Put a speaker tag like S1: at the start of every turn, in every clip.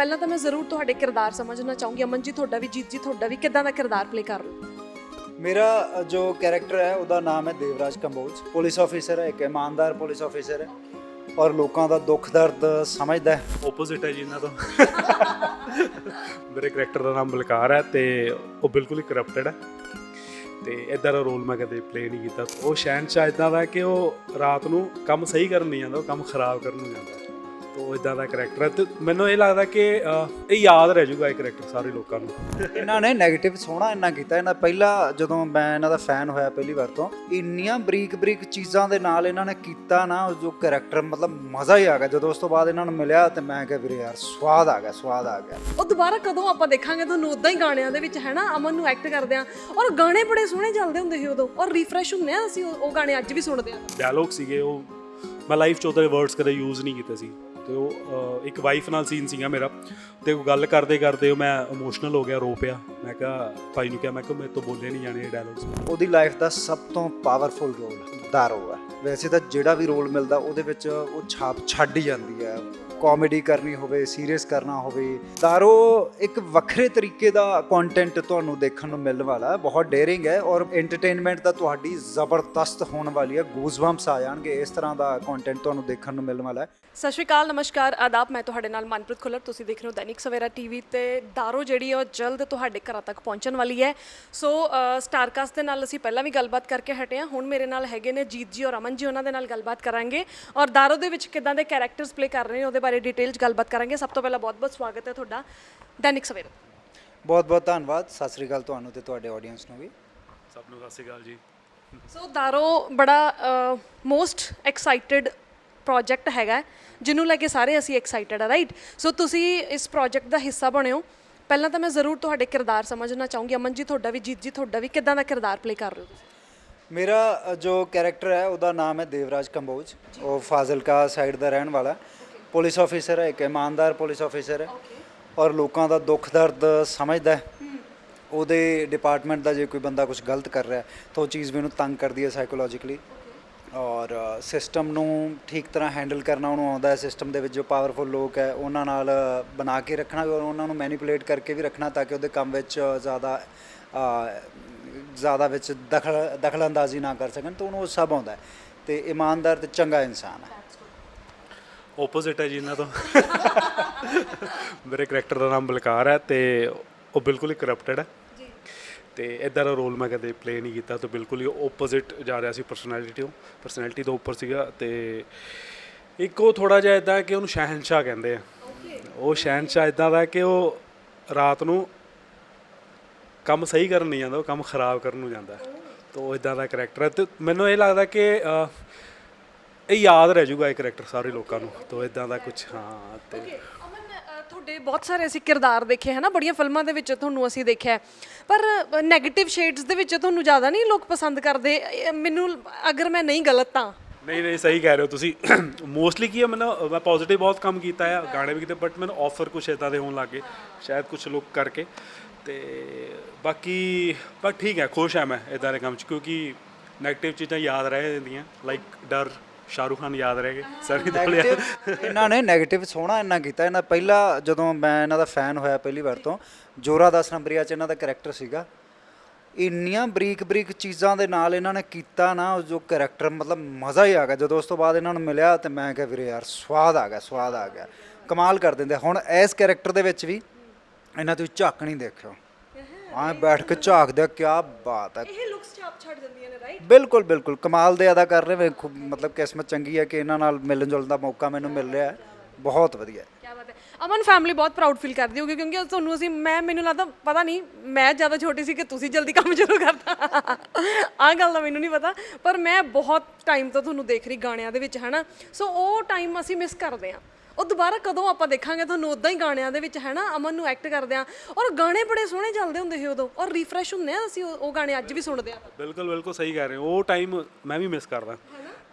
S1: ਪਹਿਲਾਂ ਤਾਂ ਮੈਂ ਜ਼ਰੂਰ ਤੁਹਾਡੇ ਕਿਰਦਾਰ ਸਮਝਣਾ ਚਾਹੂੰਗੀ। ਅਮਨ ਜੀ ਤੁਹਾਡਾ ਵੀ ਜੀਤ ਜੀ ਤੁਹਾਡਾ ਵੀ ਕਿੱਦਾਂ ਦਾ ਕਿਰਦਾਰ ਪਲੇ ਕਰ ਰਹੇ ਹੋ?
S2: ਮੇਰਾ ਜੋ ਕੈਰੈਕਟਰ ਹੈ ਉਹਦਾ ਨਾਮ ਹੈ ਦੇਵਰਾਜ ਕੰਬੋਜ। ਪੁਲਿਸ ਆਫੀਸਰ ਹੈ ਇੱਕ ਇਮਾਨਦਾਰ ਪੁਲਿਸ ਆਫੀਸਰ ਹੈ ਔਰ ਲੋਕਾਂ ਦਾ ਦੁੱਖ ਦਰਦ ਸਮਝਦਾ ਹੈ।
S3: ਆਪੋਜ਼ਿਟ ਹੈ ਜੀ ਇਹਨਾਂ ਤੋਂ। ਮੇਰੇ ਕਰੈਕਟਰ ਦਾ ਨਾਮ ਬਲਕਾਰ ਹੈ ਤੇ ਉਹ ਬਿਲਕੁਲ ਹੀ ਕਰਪਟਡ ਹੈ। ਤੇ ਇਦਾਂ ਦਾ ਰੋਲ ਮੈਂ ਕਦੇ ਪਲੇ ਨਹੀਂ ਕੀਤਾ। ਉਹ ਸ਼ਹਿਨਸ਼ਾਹ ਇਦਾਂ ਦਾ ਕਿ ਉਹ ਰਾਤ ਨੂੰ ਕੰਮ ਸਹੀ ਕਰਨ ਨਹੀਂ ਜਾਂਦਾ ਉਹ ਕੰਮ ਖਰਾਬ ਕਰਨ ਨੂੰ ਜਾਂਦਾ ਤੇ ਉਹ ਇਦਾਂ ਦਾ ਕਰੈਕਟਰ ਹੈ ਤੇ ਮੈਨੂੰ ਇਹ ਲੱਗਦਾ ਕਿ ਅਹ, ਇਹ ਯਾਦ ਰਹਿ ਜਾਊਗਾ ਇਹ ਕਰੈਕਟਰ ਸਾਰੇ ਲੋਕਾਂ ਨੂੰ।
S2: ਇਹਨਾਂ ਨੇ 네ਗੇਟਿਵ ਸੋਹਣਾ ਇੰਨਾ ਕੀਤਾ ਇਹਨਾਂ ਪਹਿਲਾਂ ਜਦੋਂ ਮੈਂ ਇਹਨਾਂ ਦਾ ਫੈਨ ਹੋਇਆ ਪਹਿਲੀ ਵਾਰ ਤੋਂ ਇੰਨੀਆਂ ਬਰੀਕ ਬਰੀਕ ਚੀਜ਼ਾਂ ਦੇ ਨਾਲ ਇਹਨਾਂ ਨੇ ਕੀਤਾ ਨਾ ਉਹ ਜੋ ਕੈਰੈਕਟਰ ਮਤਲਬ ਮਜ਼ਾ ਹੀ ਆ ਗਿਆ। ਜਦੋਂ ਉਸ ਤੋਂ ਬਾਅਦ ਇਹਨਾਂ ਨੂੰ ਮਿਲਿਆ ਤੇ ਮੈਂ ਕਿਹਾ ਵੀਰੇ ਯਾਰ ਸਵਾਦ ਆ ਗਿਆ ਸਵਾਦ ਆ ਗਿਆ।
S1: ਉਹ ਦੁਬਾਰਾ ਕਦੋਂ ਆਪਾਂ ਦੇਖਾਂਗੇ? ਤੁਹਾਨੂੰ ਉਦਾਂ ਹੀ ਗਾਣਿਆਂ ਦੇ ਵਿੱਚ ਹੈ ਨਾ ਅਮਨ ਨੂੰ ਐਕਟ ਕਰਦੇ ਆ। ਔਰ ਗਾਣੇ ਬੜੇ ਸੋਹਣੇ ਚੱਲਦੇ ਹੁੰਦੇ ਸੀ ਉਦੋਂ। ਔਰ ਰੀਫਰੈਸ਼ ਹੁੰਦੇ ਆ ਅਸੀਂ ਉਹ ਉਹ ਗਾਣੇ ਅੱਜ ਵੀ ਸੁਣਦੇ ਆ।
S3: ਡਾਇਲੌਗ ਸੀਗੇ ਉਹ। ਮੈਂ ਲਾਈਫ 'ਚ ਉਹਦੇ ਵਰਡਸ ਕਦੇ ਯੂਜ਼ ਨਹੀਂ ਕੀਤੇ ਸੀ। ਤੇ ਉਹ ਇੱਕ ਵਾਈਫ ਨਾਲ ਸੀਨ ਸੀਗਾ ਮੇਰਾ ਤੇ ਉਹ ਗੱਲ ਕਰਦੇ ਕਰਦੇ ਉਹ ਮੈਂ ਇਮੋਸ਼ਨਲ ਹੋ ਗਿਆ, ਰੋ ਪਿਆ। ਮੈਂ ਕਿਹਾ, ਭਾਈ ਨੂੰ ਕਿਹਾ, ਮੈਂ ਕਿਹਾ, ਮੇਰੇ ਤੋਂ ਬੋਲੇ ਨਹੀਂ ਜਾਣੇ ਇਹ ਡਾਇਲੌਗਸ
S2: ਉਹਦੀ ਲਾਈਫ ਦਾ ਸਭ ਤੋਂ ਪਾਵਰਫੁਲ ਰੋਲ ਦਾਰੋ ਹੈ। ਵੈਸੇ ਤਾਂ ਜਿਹੜਾ ਵੀ ਰੋਲ ਮਿਲਦਾ ਉਹਦੇ ਵਿੱਚ ਉਹ ਛਾਪ ਛੱਡ ਹੀ ਜਾਂਦੀ ਹੈ। ਕਾਮੇਡੀ ਕਰਨੀ ਹੋਵੇ ਸੀਰੀਅਸ ਕਰਨਾ ਹੋਵੇ ਦਾਰੋ ਇੱਕ ਵੱਖਰੇ ਤਰੀਕੇ ਦਾ ਕੰਟੈਂਟ ਤੁਹਾਨੂੰ ਦੇਖਣ ਨੂੰ ਮਿਲਣ ਵਾਲਾ ਹੈ। ਬਹੁਤ ਡੇਅਰਿੰਗ ਹੈ ਔਰ ਐਂਟਰਟੇਨਮੈਂਟ ਦਾ ਤੁਹਾਡੀ ਜ਼ਬਰਦਸਤ ਹੋਣ ਵਾਲੀ ਹੈ। ਗੂਜ਼ਬੰਪਸ ਆ ਜਾਣਗੇ, ਇਸ ਤਰ੍ਹਾਂ ਦਾ ਕੰਟੈਂਟ ਤੁਹਾਨੂੰ ਦੇਖਣ ਨੂੰ ਮਿਲਣ ਵਾਲਾ ਹੈ।
S1: ਸਤਿ ਸ਼੍ਰੀ ਅਕਾਲ, ਨਮਸਕਾਰ, ਆਦਾਬ, ਮੈਂ ਤੁਹਾਡੇ ਨਾਲ ਮਨਪ੍ਰੀਤ ਖੁੱਲਰ। ਤੁਸੀਂ ਦੇਖ ਰਹੇ ਹੋ ਦੈਨਿਕ ਸਵੇਰਾ ਟੀਵੀ ਤੇ ਦਾਰੋ ਜਿਹੜੀ ਹੈ ਉਹ ਜਲਦ ਤੁਹਾਡੇ ਘਰਾਂ ਤੱਕ ਪਹੁੰਚਣ ਵਾਲੀ ਹੈ। ਸੋ ਸਟਾਰਕਾਸਟ ਦੇ ਨਾਲ ਅਸੀਂ ਪਹਿਲਾਂ ਵੀ ਗੱਲਬਾਤ ਕਰਕੇ ਹਟੇ ਹਾਂ। ਹੁਣ ਮੇਰੇ ਨਾਲ ਹੈਗੇ ਨੇ ਜੀਤ ਜੀ ਔਰ ਅਮਨ ਜੀ ਉਹਨਾਂ ਦੇ ਨਾਲ ਗੱਲਬਾਤ ਕਰਾਂਗੇ ਔਰ ਦਾਰੋ ਦੇ ਵਿੱਚ ਕਿੱਦਾਂ ਦੇ ਕੈਰੈਕਟਰਸ ਪਲੇ ਕਰ ਰਹੇ ਨੇ ਉਹਦੇ ਬਾਰੇ ਡਿਟੇਲ 'ਚ ਗੱਲਬਾਤ ਕਰਾਂਗੇ। ਸਭ ਤੋਂ ਪਹਿਲਾਂ ਬਹੁਤ-ਬਹੁਤ ਸਵਾਗਤ ਹੈ ਤੁਹਾਡਾ। ਦੈਨਿਕ ਸਵੇਰਾ।
S2: ਬਹੁਤ ਬਹੁਤ ਧੰਨਵਾਦ। ਸਤਿ ਸ੍ਰੀ ਅਕਾਲ ਤੁਹਾਨੂੰ ਤੇ ਤੁਹਾਡੇ ਆਡੀਅנס ਨੂੰ ਵੀ।
S3: ਸਭ ਨੂੰ ਸਤਿ ਸ਼੍ਰੀ ਅਕਾਲ ਜੀ।
S1: ਸੋ ਦਾਰੋ ਬੜਾ ਮੋਸਟ ਐਕਸਾਈਟਿਡ ਪ੍ਰੋਜੈਕਟ ਹੈਗਾ ਜਿਹਨੂੰ ਲੈ ਕੇ ਸਾਰੇ ਅਸੀਂ ਐਕਸਾਈਟਿਡ ਆ ਰਾਈਟ ਸੋ ਤੁਸੀਂ ਇਸ ਪ੍ਰੋਜੈਕਟ ਦਾ ਹਿੱਸਾ ਬਣਿਓ ਪਹਿਲਾਂ ਤਾਂ ਮੈਂ ਜ਼ਰੂਰ ਤੁਹਾਡੇ ਕਿਰਦਾਰ ਸਮਝਣਾ ਚਾਹੂੰਗੀ। ਅਮਨ ਜੀ ਤੁਹਾਡਾ ਵੀ ਜੀਤ ਜੀ ਤੁਹਾਡਾ ਵੀ ਕਿੱਦਾਂ ਦਾ ਕਿਰਦਾਰ ਪਲੇ ਕਰ ਰਹੇ ਹੋ ਤੁਸੀਂ?
S2: ਮੇਰਾ ਜੋ ਕੈਰੈਕਟਰ ਹੈ ਉਹਦਾ ਨਾਮ ਹੈ ਦੇਵਰਾਜ ਕੰਬੋਜ। ਉਹ ਫਾਜ਼ਿਲਕਾ ਸਾਈਡ ਦਾ ਰਹਿਣ ਵਾਲਾ ਪੁਲਿਸ ਆਫੀਸਰ ਹੈ ਇੱਕ ਇਮਾਨਦਾਰ ਪੁਲਿਸ ਆਫੀਸਰ ਹੈ। ਔਰ ਲੋਕਾਂ ਦਾ ਦੁੱਖ ਦਰਦ ਸਮਝਦਾ ਹੈ। ਉਹਦੇ ਡਿਪਾਰਟਮੈਂਟ ਦਾ ਜੇ ਕੋਈ ਬੰਦਾ ਕੁਝ ਗਲਤ ਕਰ ਰਿਹਾ ਤਾਂ ਉਹ ਚੀਜ਼ ਮੈਨੂੰ ਤੰਗ ਕਰਦੀ ਹੈ ਸਾਈਕੋਲੋਜੀਕਲੀ ਔਰ ਸਿਸਟਮ ਨੂੰ ਠੀਕ ਤਰ੍ਹਾਂ ਹੈਂਡਲ ਕਰਨਾ ਉਹਨੂੰ ਆਉਂਦਾ ਹੈ। ਸਿਸਟਮ ਦੇ ਵਿੱਚ ਜੋ ਪਾਵਰਫੁਲ ਲੋਕ ਹੈ ਉਹਨਾਂ ਨਾਲ ਬਣਾ ਕੇ ਰੱਖਣਾ ਔਰ ਉਹਨਾਂ ਨੂੰ ਮੈਨੀਪੂਲੇਟ ਕਰਕੇ ਵੀ ਰੱਖਣਾ ਤਾਂ ਕਿ ਉਹਦੇ ਕੰਮ ਵਿੱਚ ਜ਼ਿਆਦਾ ਜ਼ਿਆਦਾ ਵਿੱਚ ਦਖਲ ਦਖਲ ਅੰਦਾਜ਼ੀ ਨਾ ਕਰ ਸਕਣ ਤਾਂ ਉਹਨੂੰ ਉਹ ਸਭ ਆਉਂਦਾ ਹੈ। ਤੇ ਇਮਾਨਦਾਰ ਤੇ ਚੰਗਾ ਇਨਸਾਨ ਹੈ।
S3: ਆਪੋਜ਼ਿਟ ਹੈ ਜੀ ਤੋਂ। ਮੇਰੇ ਕਰੈਕਟਰ ਦਾ ਨਾਮ ਬਲਕਾਰ ਹੈ ਤੇ ਉਹ ਬਿਲਕੁਲ ਹੀ ਕਰਪਟਡ ਹੈ। ਜੀ। ਤੇ ਇਦਾਂ ਦਾ ਰੋਲ ਮੈਂ ਕਦੇ ਪਲੇ ਨਹੀਂ ਕੀਤਾ ਤਾਂ ਬਿਲਕੁਲ ਹੀ ਆਪੋਜ਼ਿਟ ਜਾ ਰਿਹਾ ਸੀ ਪਰਸਨੈਲਿਟੀ ਤੋਂ। ਪਰਸਨੈਲਿਟੀ ਤੋਂ ਉੱਪਰ ਸੀਗਾ ਤੇ ਇੱਕੋ ਥੋੜਾ ਜਿਹਾ ਇਦਾਂ ਕਿ ਉਹਨੂੰ ਸ਼ਹਿਨशाह ਕਹਿੰਦੇ ਆ। ਉਹ ਸ਼ਹਿਨशाह ਇਦਾਂ ਦਾ ਕਿ ਉਹ ਰਾਤ ਨੂੰ ਕੰਮ ਸਹੀ ਕਰਨ ਨਹੀਂ ਜਾਂਦਾ ਉਹ ਕੰਮ ਖਰਾਬ ਕਰਨ ਨੂੰ ਜਾਂਦਾ। ਤੇ ਇਦਾਂ ਦਾ ਕਰੈਕਟਰ ਹੈ। ਤੇ ਮੈਨੂੰ ਇਹ ਲੱਗਦਾ ਕਿ ਇਹ ਯਾਦ ਰਹਿ ਜਾਊਗਾ ਇਹ ਕਰੈਕਟਰ ਸਾਰੇ ਲੋਕਾਂ ਨੂੰ। ਤੋਂ ਇਦਾਂ ਦਾ ਕੁਝ ਹਾਂ ਤੇ
S1: ਤੁਹਾਡੇ ਬਹੁਤ ਸਾਰੇ ਅਸੀਂ ਕਿਰਦਾਰ ਦੇਖੇ ਹੈ ਨਾ ਬੜੀਆਂ ਫਿਲਮਾਂ ਦੇ ਵਿੱਚ ਤੁਹਾਨੂੰ ਅਸੀਂ ਦੇਖਿਆ। ਪਰ 네ਗੇਟਿਵ ਸ਼ੇਡਸ ਦੇ ਵਿੱਚ ਤੁਹਾਨੂੰ ਜ਼ਿਆਦਾ ਨਹੀਂ ਲੋਕ ਪਸੰਦ ਕਰਦੇ? ਇਹ ਮੈਨੂੰ ਅਗਰ ਮੈਂ ਨਹੀਂ ਗਲਤ ਤਾਂ?
S3: ਨਹੀਂ ਨਹੀਂ ਸਹੀ ਕਹਿ ਰਹੇ ਹੋ ਤੁਸੀਂ। ਮੋਸਟਲੀ ਕੀ ਹੈ ਮੈਨੂੰ ਮੈਂ ਪੋਜ਼ਿਟਿਵ ਬਹੁਤ ਕੰਮ ਕੀਤਾ ਹੈ ਗਾਣੇ ਵੀ ਕੀਤੇ ਬਟ ਮੈਨੂੰ ਆਫਰ ਕੁਝ ਇਦਾਂ ਦੇ ਹੋਣ ਲੱਗੇ ਸ਼ਾਇਦ ਕੁਝ ਲੋਕ ਕਰਕੇ। ਤੇ ਬਾਕੀ ਪਰ ਠੀਕ ਹੈ ਖੁਸ਼ ਹਾਂ ਮੈਂ ਇਦਾਂ ਦੇ ਕੰਮ 'ਚ ਕਿਉਂਕਿ 네ਗੇਟਿਵ ਚੀਜ਼ਾਂ ਯਾਦ ਰਹਿ ਜਾਂਦੀਆਂ ਲਾਈਕ ਡਰ ਸ਼ਾਹਰੁਖ ਖਾਨ ਯਾਦ ਰਹਿ ਗਏ ਦਿਓਲ ਯਾਦ-
S2: Negative- ਇਹਨਾਂ ਨੇ 네ਗੇਟਿਵ ਸੋਹਣਾ ਇੰਨਾ ਕੀਤਾ ਇਹਨਾਂ ਪਹਿਲਾਂ ਜਦੋਂ ਮੈਂ ਇਹਨਾਂ ਦਾ ਫੈਨ ਹੋਇਆ ਪਹਿਲੀ ਵਾਰ ਤੋਂ ਜੋਰਾ 10 ਨੰਬਰੀਆ ਚ ਇਹਨਾਂ ਦਾ ਕੈਰੈਕਟਰ ਸੀਗਾ। ਇੰਨੀਆਂ ਬਰੀਕ ਬਰੀਕ ਚੀਜ਼ਾਂ ਦੇ ਨਾਲ ਇਹਨਾਂ ਨੇ ਕੀਤਾ ਨਾ ਉਹ ਜੋ ਕੈਰੈਕਟਰ ਮਤਲਬ ਮਜ਼ਾ ਹੀ ਆ ਗਿਆ। ਜਦੋਂ ਉਸ ਤੋਂ ਬਾਅਦ ਇਹਨਾਂ ਨੂੰ ਮਿਲਿਆ ਤੇ ਮੈਂ ਕਿਹਾ ਵੀਰੇ ਯਾਰ ਸਵਾਦ ਆ ਗਿਆ ਸਵਾਦ ਆ ਗਿਆ। ਕਮਾਲ ਕਰ ਦਿੰਦੇ ਹੁਣ ਇਸ ਕੈਰੈਕਟਰ ਦੇ ਵਿੱਚ ਵੀ ਇਹਨਾਂ ਤੁਸੀਂ ਝਾਕ ਨਹੀਂ ਦੇਖਿਓ। ਆਹ ਬੈਠ ਕੇ ਝਾਕਦੇ ਕੀ ਬਾਤ ਹੈ।
S1: ਇਹ ਲੁੱਕਸ ਛਾਪ ਛੱਡ ਦਿੰਦੀਆਂ ਨੇ ਰਾਈਟ
S2: ਬਿਲਕੁਲ ਬਿਲਕੁਲ। ਕਮਾਲ ਦੇ ਅਦਾ ਕਰ ਰਹੇ ਵੇ ਖੂਬ- ਮਤਲਬ ਕਿਸਮਤ ਚੰਗੀ ਹੈ ਕਿ ਇਹਨਾਂ ਨਾਲ ਮਿਲਣ ਜੁਲਣ ਦਾ ਮੌਕਾ ਮੈਨੂੰ ਮਿਲ ਰਿਹਾ ਹੈ। ਬਹੁਤ ਵਧੀਆ
S1: ਕੀ ਬਾਤ ਹੈ। ਅਮਨ ਫੈਮਿਲੀ ਬਹੁਤ ਪ੍ਰਾਊਡ ਫੀਲ ਕਰਦੀ ਹੋਗੀ ਕਿਉਂਕਿ ਤੁਹਾਨੂੰ ਅਸੀਂ ਮੈਂ ਮੈਨੂੰ ਲੱਗਦਾ ਪਤਾ ਨਹੀਂ ਮੈਂ ਜ਼ਿਆਦਾ ਛੋਟੀ ਸੀ ਕਿ ਤੁਸੀਂ ਜਲਦੀ ਕੰਮ ਸ਼ੁਰੂ ਕਰਤਾ। ਆਹ ਗੱਲ ਦਾ ਮੈਨੂੰ ਨਹੀਂ ਪਤਾ ਪਰ ਮੈਂ ਬਹੁਤ ਟਾਈਮ ਤੋਂ ਤੁਹਾਨੂੰ ਦੇਖ ਰਹੀ ਗਾਣਿਆਂ ਦੇ ਵਿੱਚ ਹਨਾ? ਸੋ ਉਹ ਟਾਈਮ ਅਸੀਂ ਮਿਸ ਕਰਦੇ ਹਾਂ। ਉਹ ਦੁਬਾਰਾ ਕਦੋਂ ਆਪਾਂ ਦੇਖਾਂਗੇ? ਤੁਹਾਨੂੰ ਉਦਾਂ ਹੀ ਗਾਣਿਆਂ ਦੇ ਵਿੱਚ ਹੈ ਨਾ ਅਮਨ ਨੂੰ ਐਕਟ ਕਰਦੇ ਆ। ਔਰ ਗਾਣੇ ਬੜੇ ਸੋਹਣੇ ਚੱਲਦੇ ਹੁੰਦੇ ਸੀ ਉਦੋਂ। ਔਰ ਰੀਫਰੈਸ਼ ਹੁੰਦੇ ਆ ਅਸੀਂ ਉਹ ਉਹ ਗਾਣੇ ਅੱਜ ਵੀ ਸੁਣਦੇ ਆ।
S3: ਬਿਲਕੁਲ ਬਿਲਕੁਲ ਸਹੀ ਕਹਿ ਰਹੇ ਹੋ। ਉਹ ਟਾਈਮ ਮੈਂ ਵੀ ਮਿਸ ਕਰਦਾ।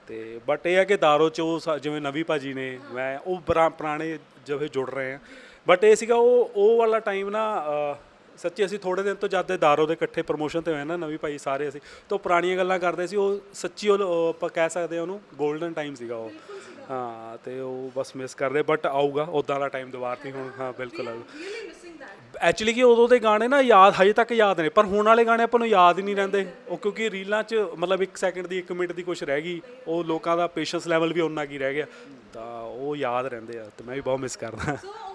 S3: ਤੇ ਬਟ ਇਹ ਹੈ ਕਿ ਦਾਰੋ ਚ ਉਹ ਸਾ- ਜਿਵੇਂ ਨਵੀ ਭਾਜੀ ਨੇ ਮੈਂ ਉਹ ਪੁਰਾ- ਪੁਰਾਣੇ ਜਿਵੇਂ ਜੁੜ ਰਹੇ ਆ। ਬਟ ਇਹ ਸੀਗਾ ਉਹ ਉਹ ਵਾਲਾ ਟਾਈਮ ਨਾ ਅਹ, ਸੱਚੀ ਅਸੀਂ ਥੋੜੇ ਦਿਨ ਤੋਂ ਜਦ ਦੇ ਦਾਰੋ ਦੇ ਇਕੱਠੇ ਪ੍ਰੋਮੋਸ਼ਨ ਤੇ ਹੋਏ ਨਾ ਨਵੀਂ ਭਾਈ ਸਾਰੇ ਅਸੀਂ, ਤੋਂ ਪੁਰਾਣੀਆਂ ਗੱਲਾਂ ਕਰਦੇ ਸੀ, ਉਹ ਸੱਚੀ ਉਹ ਆਪਾਂ ਕਹਿ ਸਕਦੇ ਹਾਂ ਉਹਨੂੰ 골ਡਨ ਟਾਈਮ ਸੀਗਾ ਉਹ। ਹਾਂ, ਤੇ ਉਹ ਬਸ ਮਿਸ ਕਰਦੇ ਬਟ ਆਊਗਾ ਉਦਾਂ ਵਾਲਾ ਟਾਈਮ ਦੁਬਾਰਾ ਨਹੀਂ ਹੁਣ, ਹਾਂ, ਬਿਲਕੁਲ ਆਊਗਾ ਐਕਚੁਅਲੀ ਕਿ ਉਦੋਂ ਦੇ ਗਾਣੇ ਨਾ ਯਾਦ, ਹਜੇ ਤੱਕ ਯਾਦ ਨੇ, ਪਰ ਹੁਣ ਵਾਲੇ ਗਾਣੇ ਆਪਾਂ ਨੂੰ ਯਾਦ ਹੀ ਨਹੀਂ ਰਹਿੰਦੇ। ਉਹ ਕਿਉਂਕਿ ਰੀਲਾਂ 'ਚ ਮਤਲਬ 1 ਸੈਕਿੰਡ ਦੀ 1 ਮਿੰਟ ਦੀ ਕੁਝ ਰਹਿ ਗਈ, ਉਹ ਲੋਕਾਂ ਦਾ ਪੇਸ਼ੈਂਸ ਲੈਵਲ ਵੀ ਉਨਾ ਕੀ ਰਹਿ ਗਿਆ, ਤਾਂ ਉਹ ਯਾਦ ਰਹਿੰਦੇ ਆ, ਤੇ ਮੈਂ ਵੀ ਬਹੁਤ ਮਿਸ ਕਰਦਾ।
S1: ਸੋ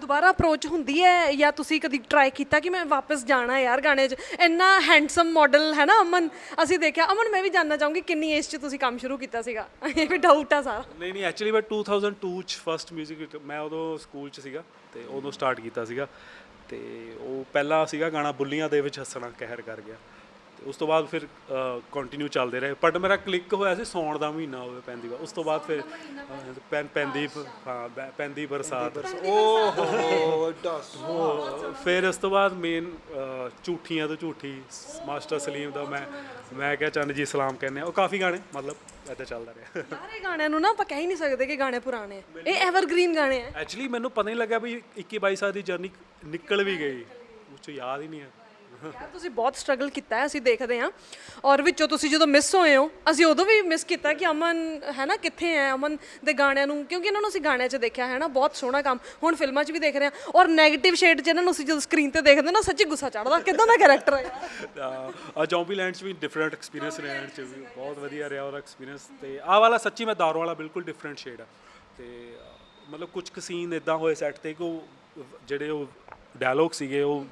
S1: ਦੁਬਾਰਾ ਅਪਰੋਚ ਹੁੰਦੀ ਹੈ ਜਾਂ ਤੁਸੀਂ ਕਦੀ ਟਰਾਈ ਕੀਤਾ ਕਿ ਮੈਂ ਵਾਪਸ ਜਾਣਾ ਯਾਰ ਗਾਣੇ 'ਚ? ਇੰਨਾ ਹੈਂਡਸਮ ਮਾਡਲ ਹੈ ਨਾ ਅਮਨ। ਅਸੀਂ ਦੇਖਿਆ, ਅਮਨ, ਮੈਂ ਵੀ ਜਾਨਣਾ ਚਾਹੂੰਗੀ ਕਿੰਨੀ ਏਜ 'ਚ ਤੁਸੀਂ ਕੰਮ ਸ਼ੁਰੂ ਕੀਤਾ ਸੀਗਾ। ਇਹ ਵੀ ਡਾਊਟ ਆ ਸਾਰਾ।
S3: ਨਹੀਂ ਨਹੀਂ ਐਕਚੁਅਲੀ ਮੈਂ 2002 ਚ ਫਸਟ 뮤직 ਮੈਂ ਉਦੋਂ ਸਕੂਲ ਚ ਸੀਗਾ ਤੇ ਉਦੋਂ ਸਟਾਰਟ ਕੀਤਾ ਸੀਗਾ ਤੇ ਉਹ ਪਹਿਲਾ ਸੀਗਾ ਗਾਣਾ ਬੁੱਲੀਆਂ ਦੇ ਵਿੱਚ ਹੱਸਣਾ, ਕਹਿਰ ਕਰ ਗਿਆ। ਉਸ ਤੋਂ ਬਾਅਦ ਫਿਰ ਕੰਟੀਨਿਊ ਚੱਲਦੇ ਰਹੇ। ਬਟ ਮੇਰਾ ਕਲਿੱਕ ਹੋਇਆ ਸੀ ਸੌਣ ਦਾ ਮਹੀਨਾ ਹੋਵੇ ਪੈਂਦੀ ਵਾ ਉਸ ਤੋਂ ਬਾਅਦ ਫਿਰ ਪੈਂ- ਪੈਂਦੀ ਹਾਂ ਪੈਂਦੀ ਬਰਸਾਤ।
S2: ਓਹ! ਦੱਸ
S3: ਫਿਰ ਉਸ ਤੋਂ ਬਾਅਦ ਮੇਨ ਝੂਠੀਆਂ ਤੋਂ ਝੂਠੀ ਮਾਸਟਰ ਸਲੀਮ ਦਾ ਮੈਂ ਮੈਂ ਕਿਹਾ ਚੰਨ ਜੀ ਸਲਾਮ ਕਹਿੰਦੇ ਆ। ਉਹ ਕਾਫੀ ਗਾਣੇ ਮਤਲਬ ਏਦਾਂ ਚੱਲਦਾ ਰਿਹਾ।
S1: ਯਾਰ ਇਹ ਗਾਣਿਆਂ ਨੂੰ ਨਾ ਆਪਾਂ ਕਹਿ ਹੀ ਨਹੀਂ ਸਕਦੇ ਕਿ ਗਾਣੇ ਪੁਰਾਣੇ ਆ। ਇਹ ਐਵਰਗ੍ਰੀਨ ਗਾਣੇ ਆ।
S3: ਐਕਚੁਅਲੀ ਮੈਨੂੰ ਪਤਾ ਨਹੀਂ ਲੱਗਾ ਵੀ 21 22 ਸਾਲ ਦੀ ਜਰਨੀ ਨਿਕਲ ਵੀ ਗਈ। ਉਸ ਚ ਯਾਦ ਹੀ ਨਹੀਂ ਹੈ
S1: ਯਾਰ, ਤੁਸੀਂ ਬਹੁਤ ਸਟਰਗਲ ਕੀਤਾ ਹੈ, ਅਸੀਂ ਦੇਖਦੇ ਹਾਂ। ਔਰ ਵਿੱਚੋਂ ਤੁਸੀਂ ਜਦੋਂ ਮਿਸ ਹੋਏ ਹੋ, ਅਸੀਂ ਉਦੋਂ ਵੀ ਮਿਸ ਕੀਤਾ ਕਿ ਅਮਨ, ਹੈ ਨਾ, ਕਿੱਥੇ ਹੈ? ਅਮਨ ਦੇ ਗਾਣਿਆਂ ਨੂੰ, ਕਿਉਂਕਿ ਇਹਨਾਂ ਨੂੰ ਅਸੀਂ ਗਾਣਿਆਂ 'ਚ ਦੇਖਿਆ ਹੈ ਨਾ, ਬਹੁਤ ਸੋਹਣਾ ਕੰਮ। ਹੁਣ ਫਿਲਮਾਂ 'ਚ ਵੀ ਦੇਖ ਰਹੇ ਹਾਂ। ਔਰ 네ਗੇਟਿਵ ਸ਼ੇਡ 'ਚ ਇਹਨਾਂ ਨੂੰ ਅਸੀਂ ਜਦੋਂ ਸਕਰੀਨ ਤੇ ਦੇਖਦੇ ਨਾ, ਸੱਚੀ ਗੁੱਸਾ ਚੜਦਾ ਕਿਦਾਂ ਦਾ ਕੈਰੈਕਟਰ ਹੈ ਯਾਰ?
S3: ਆ ਜੌਂਬੀ ਲੈਂਡ ਚ ਵੀ ਡਿਫਰੈਂਟ ਐਕਸਪੀਰੀਅੰਸ ਰਿਹਾ ਐਂਡ ਚ ਵੀ। ਬਹੁਤ ਵਧੀਆ ਰਿਹਾ ਉਹਦਾ ਐਕਸਪੀਰੀਅੰਸ ਤੇ ਆਹ ਵਾਲਾ ਸੱਚੀ ਮੈਂ ਦਾਰੂ ਵਾਲਾ ਬਿਲਕੁਲ ਡਿਫਰੈਂਟ ਸ਼ੇਡ ਆ। ਤੇ ਮਤਲਬ ਕੁਝ ਕੁ ਸੀਨ ਇਦਾਂ ਹੋਏ ਸੈੱਟ ਤੇ ਕਿ ਉਹ, ਜਿਹੜੇ ਉਹ ਡਾਇਲੌਗ ਸੀਗੇ, ਉਹ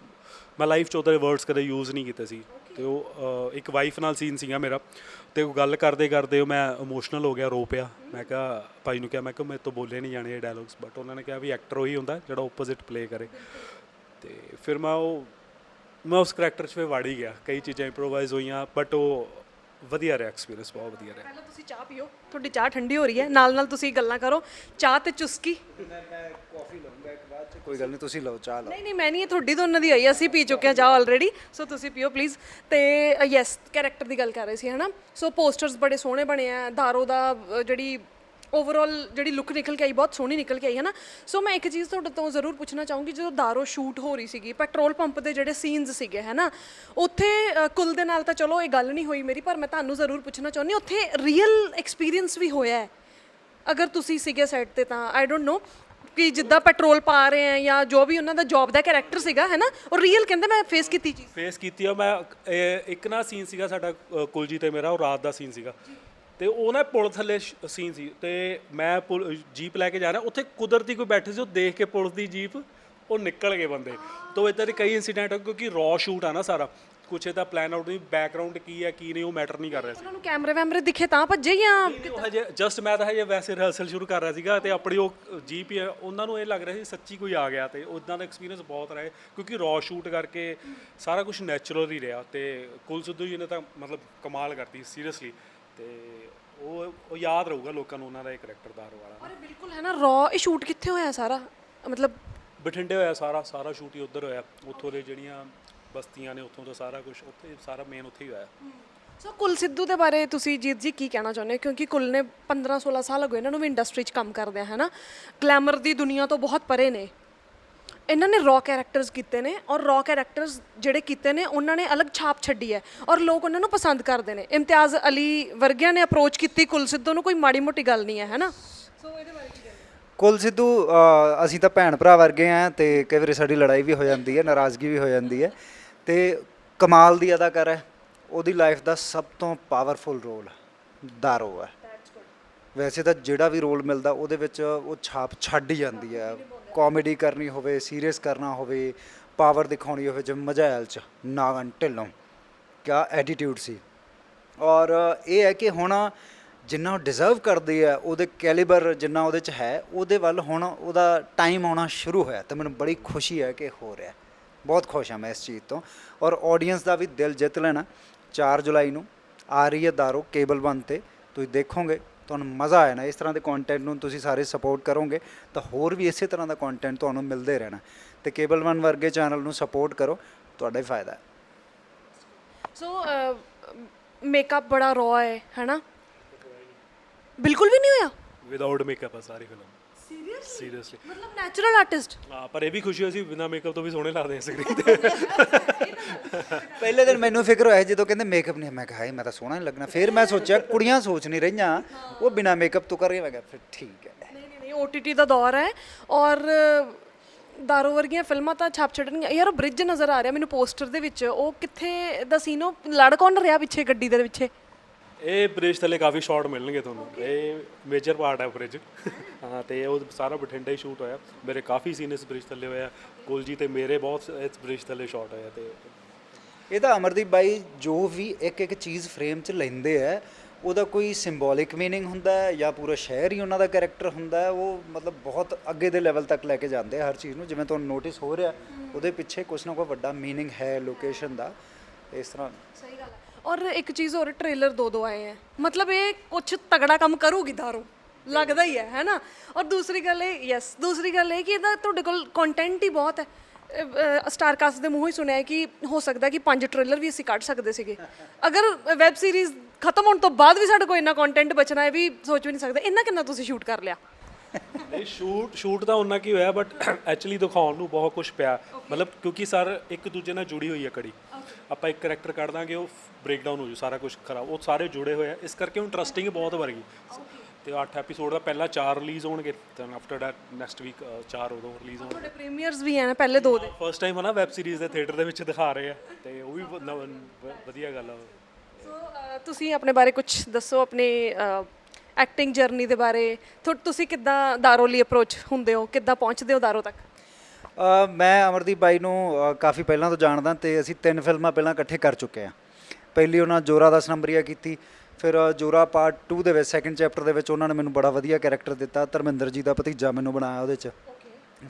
S3: ਮੈਂ ਲਾਈਫ ਚ ਉਹਦੇ ਵਰਡਸ ਕਦੇ ਯੂਜ਼ ਨਹੀਂ ਕੀਤੇ ਸੀ। ਤੇ ਉਹ ਇੱਕ ਵਾਈਫ ਨਾਲ ਸੀਨ ਸੀਗਾ ਮੇਰਾ। ਤੇ ਉਹ ਗੱਲ ਕਰਦੇ ਕਰਦੇ ਉਹ ਮੈਂ ਇਮੋਸ਼ਨਲ ਹੋ ਗਿਆ, ਰੋ ਪਿਆ। ਮੈਂ ਕਿਹਾ, ਭਾਈ ਨੂੰ ਕਿਹਾ, ਮੈਂ ਕਿਹਾ, ਮੇਰੇ ਤੋਂ ਬੋਲੇ ਨਹੀਂ ਜਾਣੇ ਇਹ ਡਾਇਲੌਗਸ ਬਟ ਉਹਨਾਂ ਨੇ ਕਿਹਾ ਵੀ ਐਕਟਰ ਉਹੀ ਹੁੰਦਾ ਜਿਹੜਾ ਆਪੋਜ਼ਿਟ ਪਲੇ ਕਰੇ। ਤੇ ਫਿਰ ਮੈਂ ਉਹ, ਮੈਂ ਉਸ ਕਰੈਕਟਰ 'ਚ ਫਿਰ ਵੜ ਹੀ ਗਿਆ। ਕਈ ਚੀਜ਼ਾਂ ਇੰਪਰੋਵਾਈਜ਼ ਹੋਈਆਂ ਬਟ ਉਹ ਵਧੀਆ ਰਿਹਾ ਐਕਸਪੀਰੀਅੰਸ ਬਹੁਤ ਵਧੀਆ ਰਿਹਾ।
S1: ਪਹਿਲਾਂ ਤੁਸੀਂ ਚਾਹ ਪੀਓ ਤੁਹਾਡੀ ਚਾਹ ਠੰਡੀ ਹੋ ਰਹੀ ਹੈ ਨਾਲ ਨਾਲ ਤੁਸੀਂ ਗੱਲਾਂ ਕਰੋ ਚਾਹ ਤੇ ਚੁਸਕੀ।
S2: ਮੈਂ ਮੈਂ ਕਾਫੀ ਲਵਾਂਗਾ ਇੱਕ ਬਾਅਦ ਚ ਕੋਈ ਗੱਲ ਨਹੀਂ ਤੁਸੀਂ ਲਓ ਚਾਹ ਲਓ।
S1: ਨਹੀਂ ਨਹੀਂ ਮੈਂ ਨਹੀਂ ਇਹ ਤੁਹਾਡੀ ਤਾਂ ਉਹਨਾਂ ਦੀ ਆਈ ਅਸੀਂ ਪੀ ਚੁੱਕੇ ਹਾਂ ਚਾਹ ਆਲਰੇਡੀ ਸੋ ਤੁਸੀਂ ਪੀਓ ਪਲੀਜ਼ ਤੇ ਯੈਸ ਕੈਰੈਕਟਰ ਦੀ ਗੱਲ ਕਰ ਰਹੇ ਸੀ ਹਨਾ? ਸੋ ਪੋਸਟਰਸ ਬੜੇ ਸੋਹਣੇ ਬਣੇ ਆ ਦਾਰੋ ਦਾ ਅ, ਜਿਹੜੀ ਓਵਰਆਲ ਜਿਹੜੀ ਲੁੱਕ ਨਿਕਲ ਕੇ ਆਈ ਬਹੁਤ ਸੋਹਣੀ ਨਿਕਲ ਕੇ ਆਈ ਹੈ ਨਾ ਸੋ ਮੈਂ ਇੱਕ ਚੀਜ਼ ਤੁਹਾਡੇ ਤੋਂ ਜ਼ਰੂਰ ਪੁੱਛਣਾ ਚਾਹੂੰਗੀ ਜਦੋਂ ਦਾਰੋ ਸ਼ੂਟ ਹੋ ਰਹੀ ਸੀਗੀ ਪੈਟਰੋਲ ਪੰਪ ਦੇ ਜਿਹੜੇ ਸੀਨਸ ਸੀਗੇ ਹੈ ਨਾ ਉੱਥੇ ਅ, ਕੁਲ ਦੇ ਨਾਲ ਤਾਂ ਚਲੋ ਇਹ ਗੱਲ ਨਹੀਂ ਹੋਈ ਮੇਰੀ ਪਰ ਮੈਂ ਤੁਹਾਨੂੰ ਜ਼ਰੂਰ ਪੁੱਛਣਾ ਚਾਹੁੰਦੀ ਹਾਂ, ਉੱਥੇ ਰੀਅਲ ਐਕਸਪੀਰੀਅੰਸ ਵੀ ਹੋਇਆ ਹੈ? ਅਗਰ ਤੁਸੀਂ ਸੀਗੇ ਸਾਈਡ ਤੇ ਤਾਂ ਆਈ ਡੋਨਟ ਨੋ ਕਿ ਜਿੱਦਾਂ ਪੈਟਰੋਲ ਪਾ ਰਹੇ ਆ ਜਾਂ ਜੋ ਵੀ ਉਹਨਾਂ ਦਾ ਜੌਬ ਦਾ ਕੈਰੈਕਟਰ ਸੀਗਾ ਹੈ ਨਾ ਉਹ ਰੀਅਲ ਕਹਿੰਦੇ ਮੈਂ ਫੇਸ ਕੀਤੀ ਚੀਜ਼।
S3: ਫੇਸ ਕੀਤੀ ਆ ਮੈਂ ਇਹ ਇੱਕ ਨਾ ਸੀਨ ਸੀਗਾ ਸਾਡਾ ਅ, ਕੁਲਜੀਤ ਤੇ ਮੇਰਾ ਉਹ ਰਾਤ ਦਾ ਸੀਨ ਸੀਗਾ। ਤੇ ਉਹ ਨਾ ਪੁਲ ਥੱਲੇ ਸੀਨ ਸੀ ਤੇ ਮੈਂ ਪੁਲ- ਜੀਪ ਲੈ ਕੇ ਜਾ ਰਿਹਾ ਉੱਥੇ ਕੁਦਰਤੀ ਕੋਈ ਬੈਠੇ ਸੀ ਉਹ ਦੇਖ ਕੇ ਪੁਲਿਸ ਦੀ ਜੀਪ ਉਹ ਨਿਕਲ ਗਏ ਬੰਦੇ। ਤੋਂ ਇਦਾਂ ਦੇ ਕਈ ਇਨਸੀਡੈਂਟ ਕਿਉਂਕਿ ਰॉ ਸ਼ੂਟ ਆ ਨਾ ਸਾਰਾ। ਕੁਛ ਇਹਦਾ ਪਲਾਨ ਆਊਟ ਨਹੀਂ ਬੈਕਗ੍ਰਾਉਂਡ ਕੀ ਹੈ ਕੀ ਨਹੀਂ ਉਹ ਮੈਟਰ ਨਹੀਂ ਕਰ ਰਿਹਾ ਸੀ।
S1: ਉਹਨਾਂ ਨੂੰ ਕੈਮਰੇ ਵੈਮਰੇ ਦਿਖੇ ਤਾਂ ਭੱਜੇ ਜਾਂ
S3: ਹਜੇ ਜਸਟ ਮੈਂ ਤਾਂ ਹਜੇ ਵੈਸੇ ਰਿਹਰਸਲ ਸ਼ੁਰੂ ਕਰ ਰਿਹਾ ਸੀਗਾ ਤੇ ਆਪਣੀ ਉਹ ਜੀਪ ਉਹਨਾਂ ਨੂੰ ਇਹ ਲੱਗ ਰਿਹਾ ਸੀ ਸੱਚੀ ਕੋਈ ਆ ਗਿਆ ਤੇ ਉਦਾਂ ਦਾ ਐਕਸਪੀਰੀਅੰਸ ਬਹੁਤ ਰਿਹਾ। ਕਿਉਂਕਿ ਰॉ ਸ਼ੂਟ ਕਰਕੇ ਸਾਰਾ ਕੁਝ ਨੈਚੁਰਲ ਹੀ ਰਿਹਾ ਤੇ ਕੁਲ ਸਿੱਧੂ ਜੀ ਨੇ ਤਾਂ ਮਤਲਬ ਕਮਾਲ ਕਰਤੀ ਸੀਰੀਅਸਲੀ ਤੇ ਉਹ ਉਹ ਯਾਦ ਰਹੂਗਾ ਲੋਕਾਂ ਨੂੰ ਉਹਨਾਂ ਦਾ ਇਹ ਕਰੈਕਟਰਦਾਰ ਵਾਲਾ
S1: ਅਰੇ ਬਿਲਕੁਲ ਹੈ ਨਾ ਰॉ ਇਹ ਸ਼ੂਟ ਕਿੱਥੇ ਹੋਇਆ ਸਾਰਾ? ਮਤਲਬ
S3: ਬਠਿੰਡੇ ਹੋਇਆ ਸਾਰਾ ਸਾਰਾ ਸ਼ੂਟ ਹੀ ਉੱਧਰ ਹੋਇਆ। ਉੱਥੋਂ ਦੇ ਜਿਹੜੀਆਂ ਬਸਤੀਆਂ ਨੇ ਉੱਥੋਂ ਦਾ ਸਾਰਾ ਕੁਝ ਉੱਥੇ ਸਾਰਾ ਮੇਨ ਉੱਥੇ ਹੀ ਹੋਇਆ।
S1: ਸੋ ਕੁਲ ਸਿੱਧੂ ਦੇ ਬਾਰੇ ਤੁਸੀਂ ਜੀਤ ਜੀ ਕੀ ਕਹਿਣਾ ਚਾਹੁੰਦੇ ਹੋ? ਕਿਉਂਕਿ ਕੁਲ ਨੇ 15 16 ਸਾਲ ਹੋ ਗਏ ਇਹਨਾਂ ਨੂੰ ਵੀ ਇੰਡਸਟਰੀ 'ਚ ਕੰਮ ਕਰਦੇ ਆ ਹੈ ਨਾ? ਗਲੈਮਰ ਦੀ ਦੁਨੀਆ ਤੋਂ ਬਹੁਤ ਪਰੇ ਨੇ। ਇਹਨਾਂ ਨੇ ਰॉ ਕੈਰੈਕਟਰਸ ਕੀਤੇ ਨੇ ਔਰ ਰॉ ਕੈਰੈਕਟਰਸ ਜਿਹੜੇ ਕੀਤੇ ਨੇ ਉਹਨਾਂ ਨੇ ਅਲੱਗ ਛਾਪ ਛੱਡੀ ਹੈ ਔਰ ਲੋਕ ਉਹਨਾਂ ਨੂੰ ਪਸੰਦ ਕਰਦੇ ਨੇ। ਇਮਤਿਆਜ਼ ਅਲੀ ਵਰਗਿਆਂ ਨੇ ਅਪਰੋਚ ਕੀਤੀ ਕੁਲ ਸਿੱਧੂ ਨੂੰ ਕੋਈ ਮਾੜੀ ਮੋਟੀ ਗੱਲ ਨਹੀਂ ਹੈ ਹੈ ਨਾ? ਸੋ ਇਹਦੇ ਬਾਰੇ ਕੀ ਕਹਿੰਦੇ?
S2: ਕੁਲ ਸਿੱਧੂ ਅਸੀਂ ਤਾਂ ਭੈਣ ਭਰਾ ਵਰਗੇ ਆ ਤੇ ਕਈ ਵਾਰੀ ਸਾਡੀ ਲੜਾਈ ਵੀ ਹੋ ਜਾਂਦੀ ਹੈ ਨਾਰਾਜ਼ਗੀ ਵੀ ਹੋ ਜਾਂਦੀ ਹੈ। ਤੇ ਕਮਾਲ ਦੀ ਅਦਾਕਾਰ ਹੈ। ਉਹਦੀ ਲਾਈਫ ਦਾ ਸਭ ਤੋਂ ਪਾਵਰਫੁਲ ਰੋਲ ਦਾਰੋ ਹੈ। ਵੈਸੇ ਤਾਂ ਜਿਹੜਾ ਵੀ ਰੋਲ ਮਿਲਦਾ ਉਹਦੇ ਵਿੱਚ ਉਹ ਛਾਪ ਛੱਡ ਹੀ ਜਾਂਦੀ ਹੈ। ਕਾਮੇਡੀ ਕਰਨੀ ਹੋਵੇ ਸੀਰੀਅਸ ਕਰਨਾ ਹੋਵੇ ਪਾਵਰ ਦਿਖਾਉਣੀ ਹੋਵੇ, ਜਿਵੇਂ ਮਜਾਇਲ ਚ, ਨਾਗਨ ਢਿੱਲੋਂ। ਕਿਆ ਐਟੀਟਿਊਡ ਸੀ। ਔਰ ਇਹ ਹੈ ਕਿ ਹੁਣ ਜਿੰਨਾ ਉਹ ਡਿਜ਼ਰਵ ਕਰਦੀ ਹੈ, ਉਹਦੇ ਕੈਲੀਬਰ ਜਿੰਨਾ ਉਹਦੇ ਚ ਹੈ, ਉਹਦੇ ਵੱਲ ਹੁਣ ਉਹਦਾ ਟਾਈਮ ਆਉਣਾ ਸ਼ੁਰੂ ਹੋਇਆ ਤੇ ਮੈਨੂੰ ਬੜੀ ਖੁਸ਼ੀ ਹੈ ਕਿ ਹੋ ਰਿਹਾ ਬਹੁਤ ਖੁਸ਼ ਹਾਂ ਮੈਂ ਇਸ ਚੀਜ਼ ਤੋਂ। ਔਰ ਆਡੀਅנס ਦਾ ਵੀ ਦਿਲ ਜਿੱਤ ਲੈਣਾ 4 ਜੁਲਾਈ ਨੂੰ। ਆ ਰਹੀ ਹੈ ਦਾਰੋ ਕੇਬਲ ਵਨ ਤੇ, ਤੁਸੀਂ ਦੇਖੋਗੇ। ਤੁਹਾਨੂੰ ਮਜ਼ਾ ਆਇਆ ਨਾ ਇਸ ਤਰ੍ਹਾਂ ਦੇ ਕੰਟੈਂਟ ਨੂੰ ਤੁਸੀਂ ਸਾਰੇ ਸਪੋਰਟ ਕਰੋਗੇ ਤਾਂ ਹੋਰ ਵੀ ਇਸੇ ਤਰ੍ਹਾਂ ਦਾ ਕੰਟੈਂਟ ਤੁਹਾਨੂੰ ਮਿਲਦੇ ਰਹਿਣਾ। ਤੇ ਕੇਬਲ ਵਨ ਵਰਗੇ ਚੈਨਲ ਨੂੰ ਸਪੋਰਟ ਕਰੋ ਤੁਹਾਡਾ ਹੀ ਫਾਇਦਾ ਹੈ।
S1: ਸੋ ਮੇਕਅਪ ਬੜਾ ਰॉ ਹੈ ਹੈ ਨਾ ਬਿਲਕੁਲ ਵੀ ਨਹੀਂ ਹੋਇਆ?
S3: ਵਿਦਆਊਟ ਮੇਕਅਪ ਆ ਸਾਰੀ ਫਿਲਮ
S1: ਸੀਰੀਅਸਲੀ
S3: ਸੀਰੀਅਸਲੀ
S1: ਮਤਲਬ ਨੈਚੁਰਲ ਆਰਟਿਸਟ
S3: ਹਾਂ ਪਰ ਇਹ ਵੀ ਖੁਸ਼ੀ ਹੋਈ ਸੀ ਬਿਨਾ ਮੇਕਅਪ ਤੋਂ ਵੀ ਸੋਹਣੇ ਲੱਗਦੇ ਆ ਸਕਰੀਨ ਤੇ।
S2: ਪਹਿਲੇ ਦਿਨ ਮੈਨੂੰ ਫਿਕਰ ਹੋਇਆ ਜਦੋਂ ਕਹਿੰਦੇ ਮੇਕਅਪ ਨਹੀਂ ਮੈਂ ਕਿਹਾ ਹਾਏ ਮੈਂ ਤਾਂ ਸੋਹਣਾ ਨਹੀਂ ਲੱਗਣਾ। ਫਿਰ ਮੈਂ ਸੋਚਿਆ ਕੁੜੀਆਂ ਸੋਚ ਨਹੀਂ ਰਹੀਆਂ ਉਹ ਬਿਨਾ ਮੇਕਅਪ ਤੋਂ ਕਰ ਰਹੀਆਂ ਮੈਂ ਕਿਹਾ ਫਿਰ ਠੀਕ ਹੈ।
S1: ਨਹੀਂ ਨਹੀਂ ਨਹੀਂ OTT ਦਾ ਦੌਰ ਹੈ ਔਰ ਦਾਰੂ ਵਰਗੀਆਂ ਫਿਲਮਾਂ ਤਾਂ ਛਾਪ ਛੱਡਣਗੀਆਂ। ਯਾਰ ਉਹ ਬ੍ਰਿਜ ਨਜ਼ਰ ਆ ਰਿਹਾ ਮੈਨੂੰ ਪੋਸਟਰ ਦੇ ਵਿੱਚ ਉਹ ਕਿੱਥੇ ਦਾ ਸੀਨ ਉਹ ਲੜ ਕੌਣ ਰਿਹਾ ਪਿੱਛੇ ਗੱਡੀ ਦੇ ਪਿੱਛੇ?
S3: ਇਹ ਬ੍ਰਿਜ ਥੱਲੇ ਕਾਫੀ ਸ਼ਾਟ ਮਿਲਣਗੇ ਤੁਹਾਨੂੰ। ਇਹ ਮੇਜਰ ਪਾਰਟ ਹੈ ਬ੍ਰਿਜ ਹਾਂ ਤੇ ਉਹ ਸਾਰਾ ਬਠਿੰਡਾ ਹੀ ਸ਼ੂਟ ਹੋਇਆ। ਮੇਰੇ ਕਾਫੀ ਸੀਨ ਇਸ ਬ੍ਰਿਜ ਥੱਲੇ ਹੋਇਆ ਕੁਲਜੀ ਤੇ ਮੇਰੇ ਬਹੁਤ ਇਸ ਬ੍ਰਿਜ ਥੱਲੇ ਸ਼ਾਟ ਹੋਇਆ ਤੇ
S2: ਇਹ ਤਾਂ ਅਮਰਦੀਪ ਬਾਈ ਜੋ ਵੀ ਇੱਕ ਇੱਕ ਚੀਜ਼ ਫਰੇਮ 'ਚ ਲੈਂਦੇ ਆ ਉਹਦਾ ਕੋਈ ਸਿੰਬੋਲਿਕ ਮੀਨਿੰਗ ਹੁੰਦਾ ਹੈ ਜਾਂ ਪੂਰਾ ਸ਼ਹਿਰ ਹੀ ਉਹਨਾਂ ਦਾ ਕੈਰੈਕਟਰ ਹੁੰਦਾ ਹੈ ਉਹ ਮਤਲਬ ਬਹੁਤ ਅੱਗੇ ਦੇ ਲੈਵਲ ਤੱਕ ਲੈ ਕੇ ਜਾਂਦੇ ਆ ਹਰ ਚੀਜ਼ ਨੂੰ। ਜਿਵੇਂ ਤੁਹਾਨੂੰ ਨੋਟਿਸ ਹੋ ਰਿਹਾ ਉਹਦੇ ਪਿੱਛੇ ਕੁਛ ਨਾ ਕੋਈ ਵੱਡਾ ਮੀਨਿੰਗ ਹੈ ਲੋਕੇਸ਼ਨ ਦਾ। ਇਸ ਤਰ੍ਹਾਂ।
S1: ਸਹੀ ਗੱਲ ਹੈ। ਔਰ ਇੱਕ ਚੀਜ਼ ਹੋਰ ਟ੍ਰੇਲਰ ਦੋ ਦੋ ਆਏ ਹੈ ਮਤਲਬ ਇਹ ਕੁਝ ਤਗੜਾ ਕੰਮ ਕਰੂਗੀ ਦਾਰੂ ਲੱਗਦਾ ਹੀ ਹੈ ਹੈਨਾ ਔਰ ਦੂਸਰੀ ਗੱਲ ਇਹ ਯੈਸ ਦੂਸਰੀ ਗੱਲ ਇਹ ਕਿ ਇਹਦਾ ਤੁਹਾਡੇ ਕੋਲ ਕੰਟੈਂਟ ਹੀ ਬਹੁਤ ਹੈ। ਸਟਾਰ ਕਾਸਟ ਦੇ ਮੂੰਹੋਂ ਹੀ ਸੁਣਿਆ ਕਿ ਹੋ ਸਕਦਾ ਕਿ ਪੰਜ ਟ੍ਰੇਲਰ ਵੀ ਅਸੀਂ ਕੱਢ ਸਕਦੇ ਸੀਗੇ। ਅਗਰ ਵੈਬ ਸੀਰੀਜ਼ ਖਤਮ ਹੋਣ ਤੋਂ ਬਾਅਦ ਵੀ ਸਾਡੇ ਕੋਲ ਇੰਨਾ ਕੰਟੈਂਟ ਬਚਣਾ ਹੈ ਵੀ ਸੋਚ ਵੀ ਨਹੀਂ ਸਕਦੇ। ਇੰਨਾ ਕਿੰਨਾ ਤੁਸੀਂ ਸ਼ੂਟ ਕਰ ਲਿਆ?
S3: ਇਹ ਸ਼ੂਟ ਸ਼ੂਟ ਤਾਂ ਉਹਨਾਂ ਕੀ ਹੋਇਆ ਬਟ ਐਕਚੁਅਲੀ ਦਿਖਾਉਣ ਨੂੰ ਬਹੁਤ ਕੁਝ ਪਿਆ। ਮਤਲਬ ਕਿਉਂਕਿ ਸਰ ਇੱਕ ਦੂਜੇ ਨਾਲ ਜੁੜੀ ਹੋਈ ਹੈ ਕੜੀ ਆਪਾਂ ਇੱਕ ਕੈਰੈਕਟਰ ਕੱਢ ਦਾਂਗੇ ਉਹ ਬ੍ਰੇਕ ਡਾਊਨ ਹੋ ਜੂ ਸਾਰਾ ਕੁਝ ਖਰਾਬ ਉਹ ਸਾਰੇ ਜੁੜੇ ਹੋਏ ਆ। ਇਸ ਕਰਕੇ ਉਹ ਇੰਟਰਸਟਿੰਗ ਬਹੁਤ ਗਈ। ਤੇ 8 ਐਪੀਸੋਡ ਦਾ ਪਹਿਲਾ 4 ਰਿਲੀਜ਼ ਹੋਣਗੇ then after that next week 4 ਉਦੋਂ ਰਿਲੀਜ਼ ਹੋਣਗੇ।
S1: ਤੁਹਾਡੇ ਪ੍ਰੀਮੀਅਰਸ ਵੀ ਹੈ ਪਹਿਲੇ ਦੋ ਦੇ।
S3: ਫਸਟ ਟਾਈਮ ਹਨਾ ਵੈਬ ਸੀਰੀਜ਼ ਦੇ ਥੀਏਟਰ ਦੇ ਵਿੱਚ ਦਿਖਾ ਰਹੇ ਆ ਤੇ ਉਹ ਵੀ ਵਧੀਆ ਗੱਲ ਆ।
S1: ਸੋ ਤੁਸੀਂ ਆਪਣੇ ਬਾਰੇ ਕੁਝ ਦੱਸੋ ਆਪਣੀ ਐਕਟਿੰਗ ਜਰਨੀ ਦੇ ਬਾਰੇ। ਤੁ- ਤੁਸੀਂ ਕਿੱਦਾਂ ਦਾਰੋ ਲਈ ਅਪਰੋਚ ਹੁੰਦੇ ਹੋ? ਕਿੱਦਾਂ ਪਹੁੰਚਦੇ ਹੋ ਦਾਰੋ ਤੱਕ?
S2: ਮੈਂ ਅਮਰਦੀਪ ਬਾਈ ਨੂੰ ਕਾਫੀ ਪਹਿਲਾਂ ਤੋਂ ਜਾਣਦਾ ਤੇ ਅਸੀਂ ਤਿੰਨ ਫਿਲਮਾਂ ਪਹਿਲਾਂ ਇਕੱਠੇ ਕਰ ਚੁੱਕੇ ਆ ਪਹਿਲੀ ਉਹਨਾਂ ਜੋਰਾ ਦਾ ਨੰਬਰੀਆ ਕੀਤੀ, ਫਿਰ ਜੋਰਾ ਪਾਰਟ 2 ਦੇ ਵਿੱਚ ਸੈਕੰਡ ਚੈਪਟਰ ਦੇ ਵਿੱਚ ਉਹਨਾਂ ਨੇ ਮੈਨੂੰ ਬੜਾ ਵਧੀਆ ਕੈਰੈਕਟਰ ਦਿੱਤਾ, ਧਰਮਿੰਦਰ ਜੀ ਦਾ ਭਤੀਜਾ ਮੈਨੂੰ ਬਣਾਇਆ ਉਹਦੇ 'ਚ।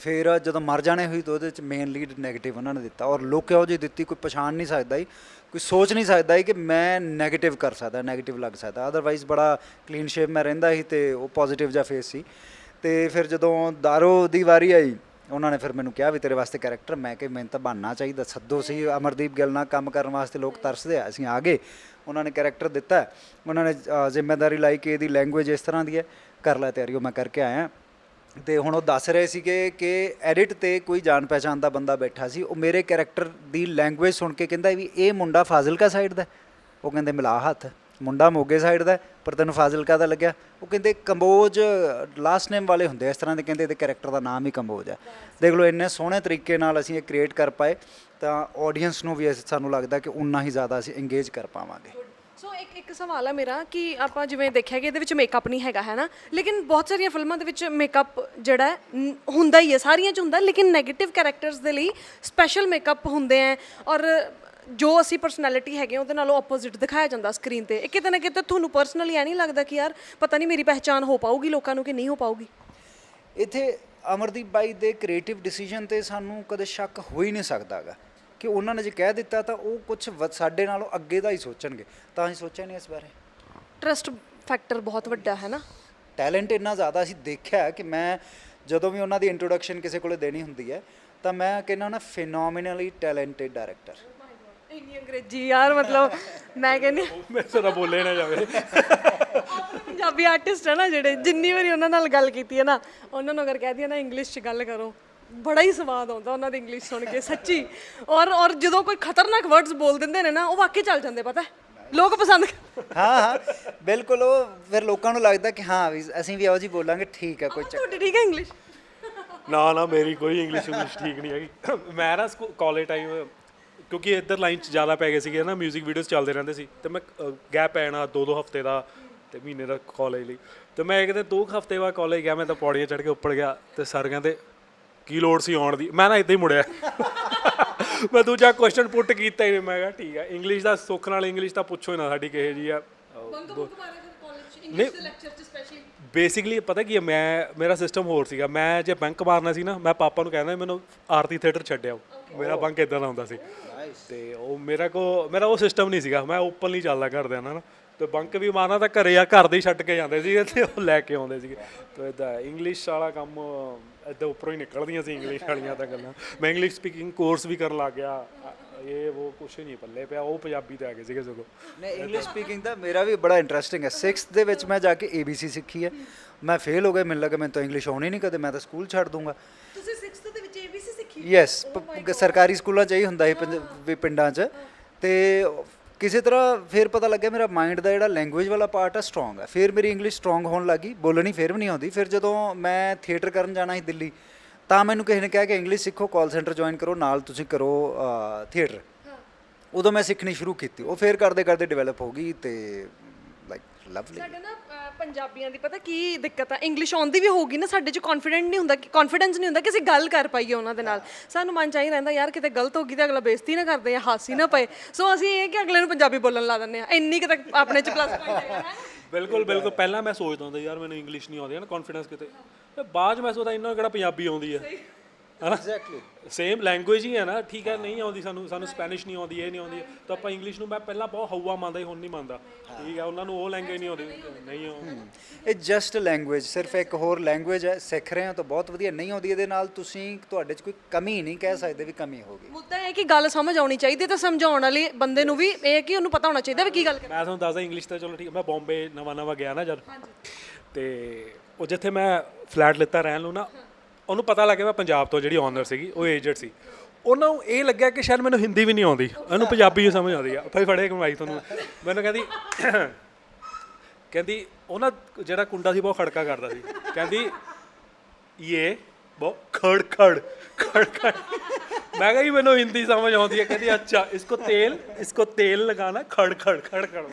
S2: ਫਿਰ ਜਦੋਂ ਮਰ ਜਾਣੇ ਹੋਈ ਤਾਂ ਉਹਦੇ 'ਚ ਮੇਨ ਲੀਡ ਨੈਗੇਟਿਵ ਉਹਨਾਂ ਨੇ ਦਿੱਤਾ ਔਰ ਲੋਕ ਇਹੋ ਜਿਹੀ ਦਿੱਤੀ, ਕੋਈ ਪਛਾਣ ਨਹੀਂ ਸਕਦਾ ਹੀ ਕੋਈ ਸੋਚ ਨਹੀਂ ਸਕਦਾ ਹੀ ਕਿ ਮੈਂ ਨੈਗੇਟਿਵ ਕਰ ਸਕਦਾ ਨੈਗੇਟਿਵ ਲੱਗ ਸਕਦਾ। ਅਦਰਵਾਈਜ਼ ਬੜਾ ਕਲੀਨ ਸ਼ੇਪ ਮੈਂ ਰਹਿੰਦਾ ਸੀ ਤੇ ਉਹ ਪੋਜ਼ਿਟਿਵ ਜਿਹਾ ਫੇਸ ਸੀ। ਤੇ ਫਿਰ ਜਦੋਂ ਦਾਰੋ ਦੀ ਵਾਰੀ ਆਈ ਉਹਨਾਂ ਨੇ ਫਿਰ ਮੈਨੂੰ ਕਿਹਾ ਵੀ ਤੇਰੇ ਵਾਸਤੇ ਕੈਰੈਕਟਰ ਮੈਂ ਕਿ ਮੈਨੂੰ ਤਾਂ ਬਣਨਾ ਚਾਹੀਦਾ। ਸੱਦੋ ਸੀ ਅਮਰਦੀਪ ਗਿੱਲ ਨਾਲ ਕੰਮ ਕਰਨ ਵਾਸਤੇ ਲੋਕ ਤਰਸਦੇ ਆ ਅਸੀਂ ਆ ਗਏ ਉਹਨਾਂ ਨੇ ਕੈਰੈਕਟਰ ਦਿੱਤਾ। ਉਹਨਾਂ ਨੇ ਅ, ਜ਼ਿੰਮੇਵਾਰੀ ਲਾਈ ਕਿ ਇਹਦੀ ਲੈਂਗੁਏਜ ਇਸ ਤਰ੍ਹਾਂ ਦੀ ਹੈ। ਕਰ ਲੈ ਤਿਆਰੀ ਉਹ ਮੈਂ ਕਰਕੇ ਆਇਆ। ਤੇ ਹੁਣ ਉਹ ਦੱਸ ਰਹੇ ਸੀਗੇ ਕਿ ਐਡਿਟ ਤੇ ਕੋਈ ਜਾਣ ਪਹਿਚਾਣ ਦਾ ਬੰਦਾ ਬੈਠਾ ਸੀ। ਉਹ ਮੇਰੇ ਕੈਰੈਕਟਰ ਦੀ ਲੈਂਗੁਏਜ ਸੁਣ ਕੇ ਕਹਿੰਦਾ ਵੀ ਇਹ ਮੁੰਡਾ ਫਾਜ਼ਿਲਕਾ ਸਾਈਡ ਦਾ ਉਹ ਕਹਿੰਦੇ ਮਿਲਾ ਹੱਥ। ਮੁੰਡਾ ਮੋਗੇ ਸਾਈਡ ਦਾ ਪਰ ਤੈਨੂੰ ਫਾਜ਼ਿਲਕਾ ਦਾ ਲੱਗਿਆ। ਉਹ ਕਹਿੰਦੇ ਕੰਬੋਜ ਲਾਸਟ ਨੇਮ ਵਾਲੇ ਹੁੰਦੇ ਇਸ ਤਰ੍ਹਾਂ ਦੇ ਕਹਿੰਦੇ ਇਹਦੇ ਕੈਰੈਕਟਰ ਦਾ ਨਾਮ ਹੀ ਕੰਬੋਜ ਹੈ ਦੇਖ ਲਓ, ਇੰਨੇ ਸੋਹਣੇ ਤਰੀਕੇ ਨਾਲ ਅਸੀਂ ਇਹ ਕ੍ਰੀਏਟ ਕਰ ਪਾਏ, ਤਾਂ ਆਡੀਅנס ਨੂੰ ਵੀ ਅਸੀਂ, ਸਾਨੂੰ ਲੱਗਦਾ ਕਿ ਉਨਾ ਹੀ ਜ਼ਿਆਦਾ ਅਸੀਂ ਇੰਗੇਜ ਕਰ ਪਾਵਾਂਗੇ।
S1: ਸੋ ਇੱਕ ਇੱਕ ਸਵਾਲ ਹੈ ਮੇਰਾ ਕਿ ਆਪਾਂ ਜਿਵੇਂ ਦੇਖਿਆ ਕਿ ਇਹਦੇ ਵਿੱਚ ਮੇਕਅਪ ਨਹੀਂ ਹੈਗਾ, ਹੈ ਨਾ? ਲੇਕਿਨ ਬਹੁਤ ਸਾਰੀਆਂ ਫਿਲਮਾਂ ਦੇ ਵਿੱਚ ਮੇਕਅਪ ਜਿਹੜਾ ਹੁੰਦਾ ਹੀ ਹੈ, ਸਾਰੀਆਂ 'ਚ ਹੁੰਦਾ, ਲੇਕਿਨ 네ਗੇਟਿਵ ਕੈਰੈਕਟਰਸ ਦੇ ਲਈ ਸਪੈਸ਼ਲ ਮੇਕਅਪ ਹੁੰਦੇ ਆ। ਔਰ ਜੋ ਅਸੀਂ ਪਰਸਨੈਲਿਟੀ ਹੈਗੇ ਉਹਦੇ ਨਾਲੋਂ ਆਪੋਜ਼ਿਟ ਦਿਖਾਇਆ ਜਾਂਦਾ ਸਕਰੀਨ ਤੇ। ਇਹ ਕਿਤੇ ਨਾ ਕਿਤੇ ਤੁਹਾਨੂੰ ਪਰਸਨਲੀ ਐ ਨਹੀਂ ਲੱਗਦਾ ਕਿ ਯਾਰ ਪਤਾ ਨਹੀਂ ਮੇਰੀ ਪਹਿਚਾਨ ਹੋ ਪਾਊਗੀ ਲੋਕਾਂ ਨੂੰ ਕਿ ਨਹੀਂ ਹੋ ਪਾਊਗੀ?
S2: ਇੱਥੇ ਅਮਰਦੀਪ ਬਾਈ ਦੇ ਕ੍ਰੀਏਟਿਵ ਡਿਸੀਜਨ ਤੇ ਸਾਨੂੰ ਕਦੇ ਸ਼ੱਕ ਹੋ ਹੀ ਨਹੀਂ ਸਕਦਾਗਾ ਕਿ ਉਹਨਾਂ ਨੇ ਜੇ ਕਹਿ ਦਿੱਤਾ ਤਾਂ ਉਹ ਕੁਝ ਸਾਡੇ ਨਾਲੋਂ ਅੱਗੇ ਦਾ ਹੀ ਸੋਚਣਗੇ। ਤਾਂ ਅਸੀਂ ਸੋਚਿਆ ਨਹੀਂ ਇਸ ਬਾਰੇ।
S1: ਟਰਸਟ ਫੈਕਟਰ ਬਹੁਤ ਵੱਡਾ ਹੈ ਨਾ?
S2: ਟੈਲੈਂਟ ਇੰਨਾ ਜ਼ਿਆਦਾ ਅਸੀਂ ਦੇਖਿਆ ਕਿ ਮੈਂ ਜਦੋਂ ਵੀ ਉਹਨਾਂ ਦੀ ਇੰਟਰੋਡਕਸ਼ਨ ਕਿਸੇ ਕੋਲੇ ਦੇਣੀ ਹੁੰਦੀ ਹੈ ਤਾਂ ਮੈਂ ਕਹਿੰਦਾ ਨਾ ਫਿਨੋਮੀਨਲੀ ਟੈਲੈਂਟਡ ਡਾਇਰੈਕਟਰ
S1: ਇੰਨੀ ਅੰਗਰੇਜ਼ੀ ਯਾਰ ਮਤਲਬ ਮੈਂ ਕਹਿੰਦੀ
S3: ਮੇਰੇ ਨਾ ਬੋਲੇ ਨਾ ਜਾਵੇ।
S1: ਆਪਣੇ ਪੰਜਾਬੀ ਆਰਟਿਸਟ ਹੈ ਨਾ ਜਿਹੜੇ ਜਿੰਨੀ ਵਾਰੀ ਉਹਨਾਂ ਨਾਲ ਗੱਲ ਕੀਤੀ ਹੈ ਨਾ ਉਹਨਾਂ ਨੂੰ ਅਗਰ ਕਹਿ ਦਈਏ ਨਾ ਇੰਗਲਿਸ਼ 'ਚ ਗੱਲ ਕਰੋ ਬੜਾ ਹੀ ਸਵਾਦ ਆਉਂਦਾ ਉਹਨਾਂ ਦੀ ਇੰਗਲਿਸ਼ ਸੁਣ ਕੇ ਸੱਚੀ। ਔਰ ਔਰ ਜਦੋਂ ਕੋਈ ਖਤਰਨਾਕ ਵਰਡਸ ਬੋਲ ਦਿੰਦੇ ਨੇ ਨਾ ਉਹ ਵਾਕਈ ਚੱਲ ਜਾਂਦੇ ਪਤਾ ਹੈ? ਲੋਕ ਪਸੰਦ
S2: ਹਾਂ ਹਾਂ ਬਿਲਕੁਲ ਉਹ ਫਿਰ ਲੋਕਾਂ ਨੂੰ ਲੱਗਦਾ ਕਿ ਹਾਂ ਵੀ ਅਸੀਂ ਵੀ ਇਹੋ ਜਿਹੀ ਬੋਲਾਂਗੇ ਠੀਕ ਹੈ ਕੋਈ ਚੱਕਰ
S1: ਤੁਹਾਡੀ ਠੀਕ ਹੈ ਇੰਗਲਿਸ਼
S3: ਨਾ ਨਾ ਮੇਰੀ ਕੋਈ ਇੰਗਲਿਸ਼ ਇੰਗਲਿਸ਼ ਠੀਕ ਨਹੀਂ ਹੈਗੀ। ਮੈਂ ਨਾ ਕਾਲਜ ਟਾਈਮ ਕਿਉਂਕਿ ਇੱਧਰ ਲਾਈਨ 'ਚ ਜ਼ਿਆਦਾ ਪੈ ਗਏ ਸੀਗੇ ਨਾ 뮤직 ਵੀਡੀਓਜ਼ ਚੱਲਦੇ ਰਹਿੰਦੇ ਸੀ। ਤੇ ਮੈਂ ਗੈਪ ਪੈਣਾ ਦੋ ਦੋ ਹਫ਼ਤੇ ਦਾ ਤੇ ਮਹੀਨੇ ਦਾ ਕਾਲਜ ਲਈ। ਤੇ ਮੈਂ ਕਿਤੇ ਦੋ ਕੁ ਹਫ਼ਤੇ ਬਾਅਦ ਕਾਲਜ ਗਿਆ ਮੈਂ ਤਾਂ ਪੌੜੀਆਂ ਚੜ੍ਹ ਕੇ ਉੱਪਰ ਗਿਆ ਤੇ ਸਰ ਕਹਿੰਦੇ ਕੀ ਲੋੜ ਸੀ ਆਉਣ ਦੀ? ਮੈਂ ਨਾ ਇੱਦਾਂ ਹੀ ਮੁੜਿਆ। ਮੈਂ ਦੂਜਾ ਕੁਐਸਚਨ ਪੁੱਟ ਕੀਤਾ ਹੀ ਨਹੀਂ ਮੈਂ ਕਿਹਾ ਠੀਕ ਆ। ਇੰਗਲਿਸ਼ ਦਾ ਸੁੱਖ ਨਾਲ ਇੰਗਲਿਸ਼ ਤਾਂ ਪੁੱਛੋ ਹੀ ਨਾ ਸਾਡੀ ਕਿਹੇ ਜੀ ਆ।
S1: ਦੇ
S3: ਬੇਸਿਕਲੀ ਪਤਾ ਕੀ ਹੈ ਮੈਂ ਮੇਰਾ ਸਿਸਟਮ ਹੋਰ ਸੀਗਾ। ਮੈਂ ਜੇ ਬੈਂਕ ਮਾਰਨਾ ਸੀ ਨਾ ਮੈਂ ਪਾਪਾ ਨੂੰ ਕਹਿੰਦਾ ਮੈਨੂੰ ਆਰਤੀ ਥੀਏਟਰ ਛੱਡਿਓ ਮੇਰਾ ਬੈਂਕ ਇਦਾਂ ਦਾ ਹੁੰਦਾ ਸੀ। ਤੇ ਉਹ ਮੇਰਾ ਕੋ ਮੇਰਾ ਉਹ ਸਿਸਟਮ ਨਹੀਂ ਸੀਗਾ। ਮੈਂ ਓਪਨਲੀ ਚੱਲਦਾ ਘਰਦਿਆਂ ਨਾਲ ਨਾ ਤੇ ਬੰਕ ਵੀ ਮਾਰਨਾ ਤਾਂ ਘਰੇ ਆ ਘਰ ਦੇ ਹੀ ਛੱਡ ਕੇ ਜਾਂਦੇ ਸੀ ਤੇ ਉਹ ਲੈ ਕੇ ਆਉਂਦੇ ਸੀਗੇ। ਤੇ ਇਦਾਂ ਇੰਗਲਿਸ਼ ਵਾਲਾ ਕੰਮ ਇਦਾਂ ਉੱਪਰੋਂ ਹੀ ਨਿਕਲਦੀਆਂ ਸੀ ਇੰਗਲਿਸ਼ ਵਾਲੀਆਂ ਤਾਂ ਗੱਲਾਂ। ਮੈਂ ਇੰਗਲਿਸ਼ ਸਪੀਕਿੰਗ ਕੋਰਸ ਵੀ ਕਰਨ ਲੱਗ ਗਿਆ। ਇਹ ਉਹ ਕੁਛ ਨਹੀਂ ਪੱਲੇ ਪਿਆ ਉਹ ਪੰਜਾਬੀ ਤੇ ਆ ਗਏ ਸੀਗੇ ਸਗੋਂ।
S2: ਨਹੀਂ ਇੰਗਲਿਸ਼ ਸਪੀਕਿੰਗ ਦਾ ਮੇਰਾ ਵੀ ਬੜਾ ਇੰਟਰਸਟਿੰਗ ਹੈ। 6th ਦੇ ਵਿੱਚ ਮੈਂ ਜਾ ਕੇ ABC ਸਿੱਖੀ ਹੈ। ਮੈਂ ਫੇਲ ਹੋ ਗਿਆ। ਮੈਨੂੰ ਲੱਗਾ ਮੈਨੂੰ ਤਾਂ ਇੰਗਲਿਸ਼ ਆਉਣੀ ਨਹੀਂ ਕਦੇ। ਮੈਂ ਤਾਂ ਸਕੂਲ ਛੱਡ ਦੂੰਗਾ
S1: ਤੁਸੀਂ 6th ਦੇ ਵਿੱਚ ABC ਸਿੱਖੀ
S2: ਯੈਸ ਸਰਕਾਰੀ ਸਕੂਲਾਂ 'ਚ ਹੀ ਹੁੰਦਾ ਸੀ ਪੰਜ- ਵੀ ਪਿੰਡਾਂ 'ਚ। ਤੇ ਕਿਸੇ ਤਰ੍ਹਾਂ ਫਿਰ ਪਤਾ ਲੱਗਿਆ ਮੇਰਾ ਮਾਈਂਡ ਦਾ ਜਿਹੜਾ ਲੈਂਗੁਏਜ ਵਾਲਾ ਪਾਰਟ ਹੈ ਸਟਰੋਂਗ ਹੈ ਫਿਰ ਮੇਰੀ ਇੰਗਲਿਸ਼ ਸਟਰੋਂਗ ਹੋਣ ਲੱਗੀ ਬੋਲਣੀ ਫਿਰ ਵੀ ਨਹੀਂ ਆਉਂਦੀ। ਫਿਰ ਜਦੋਂ ਮੈਂ ਥੀਏਟਰ ਕਰਨ ਜਾਣਾ ਸੀ ਦਿੱਲੀ ਤਾਂ ਮੈਨੂੰ ਕਿਸੇ ਨੇ ਕਿਹਾ ਕਿ ਇੰਗਲਿਸ਼ ਸਿੱਖੋ ਕਾਲ ਸੈਂਟਰ ਜੁਆਇਨ ਕਰੋ ਨਾਲ ਤੁਸੀਂ ਕਰੋ ਥੀਏਟਰ ਉਦੋਂ ਮੈਂ ਸਿੱਖਣੀ ਸ਼ੁਰੂ ਕੀਤੀ। ਉਹ ਫਿਰ ਕਰਦੇ ਕਰਦੇ ਡਿਵੈਲਪ ਹੋ ਗਈ ਤੇ ਲਾਈਕ ਲਵਲੀ
S1: ਸਾਡੇ ਨਾ ਪੰਜਾਬੀਆਂ ਦੀ ਪਤਾ ਕੀ ਦਿੱਕਤ ਆ? ਇੰਗਲਿਸ਼ ਆਉਂਦੀ ਵੀ ਹੋਊਗੀ ਨਾ ਸਾਡੇ 'ਚ ਕੌਨਫੀਡੈਂਟ ਨਹੀਂ ਹੁੰਦਾ ਕਿ ਕੌਨਫੀਡੈਂਸ ਨਹੀਂ ਹੁੰਦਾ ਕਿ ਅਸੀਂ ਗੱਲ ਕਰ ਪਾਈਏ ਉਹਨਾਂ ਦੇ ਨਾਲ। ਸਾਨੂੰ ਮਨ ਚਾਹੀ ਰਹਿੰਦਾ ਯਾਰ ਕਿਤੇ ਗਲਤ ਹੋ ਗਈ ਤਾਂ ਅਗਲਾ ਬੇਇੱਜ਼ਤੀ ਨਾ ਕਰਦੇ ਜਾਂ ਹਾਸੀ ਨਾ ਪਏ। ਸੋ ਅਸੀਂ ਇਹ ਕਿ ਅਗਲੇ ਨੂੰ ਪੰਜਾਬੀ ਬੋਲਣ ਲਾ ਦਿੰਦੇ ਆ। ਇੰਨੀ ਕਿ ਤੱਕ ਆਪਣੇ 'ਚ ਪਲੱਸ ਪੁਆਇੰਟ ਹੈਗਾ
S3: ਬਿਲਕੁਲ ਬਿਲਕੁਲ। ਪਹਿਲਾਂ ਮੈਂ ਸੋਚਦਾ ਹੁੰਦਾ ਯਾਰ ਮੈਨੂੰ ਇੰਗਲਿਸ਼ ਨਹੀਂ ਆਉਂਦੀ ਹੈ ਨਾ ਕੌਨਫੀਡੈਂਸ ਕਿਤੇ? ਤੇ ਬਾਅਦ 'ਚ ਮੈਂ ਸੋਚਦਾ ਇਹਨਾਂ ਨੂੰ ਕਿਹੜਾ ਪੰਜਾਬੀ ਆਉਂਦੀ ਹੈ ਹਨਾ?
S2: ਐਗਜ਼ੈਕਟਲੀ
S3: ਸੇਮ ਲੈਂਗੁਏਜ ਹੀ ਹੈ ਨਾ। ਠੀਕ ਹੈ ਨਹੀਂ ਆਉਂਦੀ ਸਾਨੂੰ ਸਾਨੂੰ ਸਪੈਨਿਸ਼ ਨਹੀਂ ਆਉਂਦੀ ਇਹ ਨਹੀਂ ਆਉਂਦੀ। ਤਾਂ ਆਪਾਂ ਇੰਗਲਿਸ਼ ਨੂੰ ਮੈਂ ਪਹਿਲਾਂ ਬਹੁਤ ਹਊਆ ਮੰਨਦਾ ਹੁਣ ਨਹੀਂ ਮੰਨਦਾ। ਠੀਕ ਹੈ ਉਹਨਾਂ ਨੂੰ ਉਹ ਲੈਂਗੁਏਜ ਨਹੀਂ ਆਉਂਦੀ। ਨਹੀਂ ਆਉਂਦੀ।
S2: ਇਹ ਜਸਟ ਲੈਂਗੁਏਜ ਸਿਰਫ ਇੱਕ ਹੋਰ ਲੈਂਗੁਏਜ ਹੈ ਸਿੱਖ ਰਹੇ ਹੋ ਤਾਂ ਬਹੁਤ ਵਧੀਆ। ਨਹੀਂ ਆਉਂਦੀ ਇਹਦੇ ਨਾਲ ਤੁਸੀਂ ਤੁਹਾਡੇ 'ਚ ਕੋਈ ਕਮੀ ਨਹੀਂ ਕਹਿ ਸਕਦੇ ਵੀ ਕਮੀ ਹੋਗੀ
S1: ਮੁੱਦਾ ਇਹ ਹੈ ਕਿ ਗੱਲ ਸਮਝ ਆਉਣੀ ਚਾਹੀਦੀ ਹੈ ਤਾਂ ਸਮਝਾਉਣ ਵਾਲੇ ਬੰਦੇ ਨੂੰ ਵੀ ਇਹ ਹੈ ਕਿ ਉਹਨੂੰ ਪਤਾ ਹੋਣਾ ਚਾਹੀਦਾ ਵੀ ਕੀ ਗੱਲ ਕਰ
S3: ਮੈਂ ਤੁਹਾਨੂੰ ਦੱਸਦਾ ਇੰਗਲਿਸ਼ ਤਾਂ ਚਲੋ ਠੀਕ ਹੈ, ਮੈਂ ਬੰਬੇ ਨਵਾਂ ਨਵਾਂ ਗਿਆ ਨਾ ਜਦ। ਤੇ ਉਹ ਜਿੱਥੇ ਮੈਂ ਫਲੈਟ ਲਿੱਤਾ ਰਹਿਣ ਨੂੰ ਨਾ ਉਹਨੂੰ ਪਤਾ ਲੱਗਿਆ ਮੈਂ ਪੰਜਾਬ ਤੋਂ ਜਿਹੜੀ ਓਨਰ ਸੀਗੀ, ਉਹ ਏਜੰਟ ਸੀ। ਉਹਨਾਂ ਨੂੰ ਇਹ ਲੱਗਿਆ ਕਿ ਸ਼ਾਇਦ ਮੈਨੂੰ ਹਿੰਦੀ ਵੀ ਨਹੀਂ ਆਉਂਦੀ। ਉਹਨੂੰ ਪੰਜਾਬੀ ਹੀ ਸਮਝ ਆਉਂਦੀ ਆ। ਭਾਈ ਫੜੇ ਕਮਾਈ ਤੁਹਾਨੂੰ। ਮੈਨੂੰ ਕਹਿੰਦੀ ਕਹਿੰਦੀ, ਉਹਨਾਂ ਜਿਹੜਾ ਕੁੰਡਾ ਸੀ, ਬਹੁਤ ਖੜਕਾ ਕਰਦਾ ਸੀ। ਕਹਿੰਦੀ ਇਹ ਬਹੁਤ ਖੜ ਖੜ ਖੜ ਖੜ। ਮੈਂ ਕਿਹਾ ਜੀ ਮੈਨੂੰ ਹਿੰਦੀ ਸਮਝ ਆਉਂਦੀ ਹੈ। ਕਹਿੰਦੀ ਅੱਛਾ ਇਸਕੋ ਤੇਲ ਇਸਕੋ ਤੇਲ ਲਗਾਣਾ ਖੜ ਖੜ ਖੜ ਖੜ।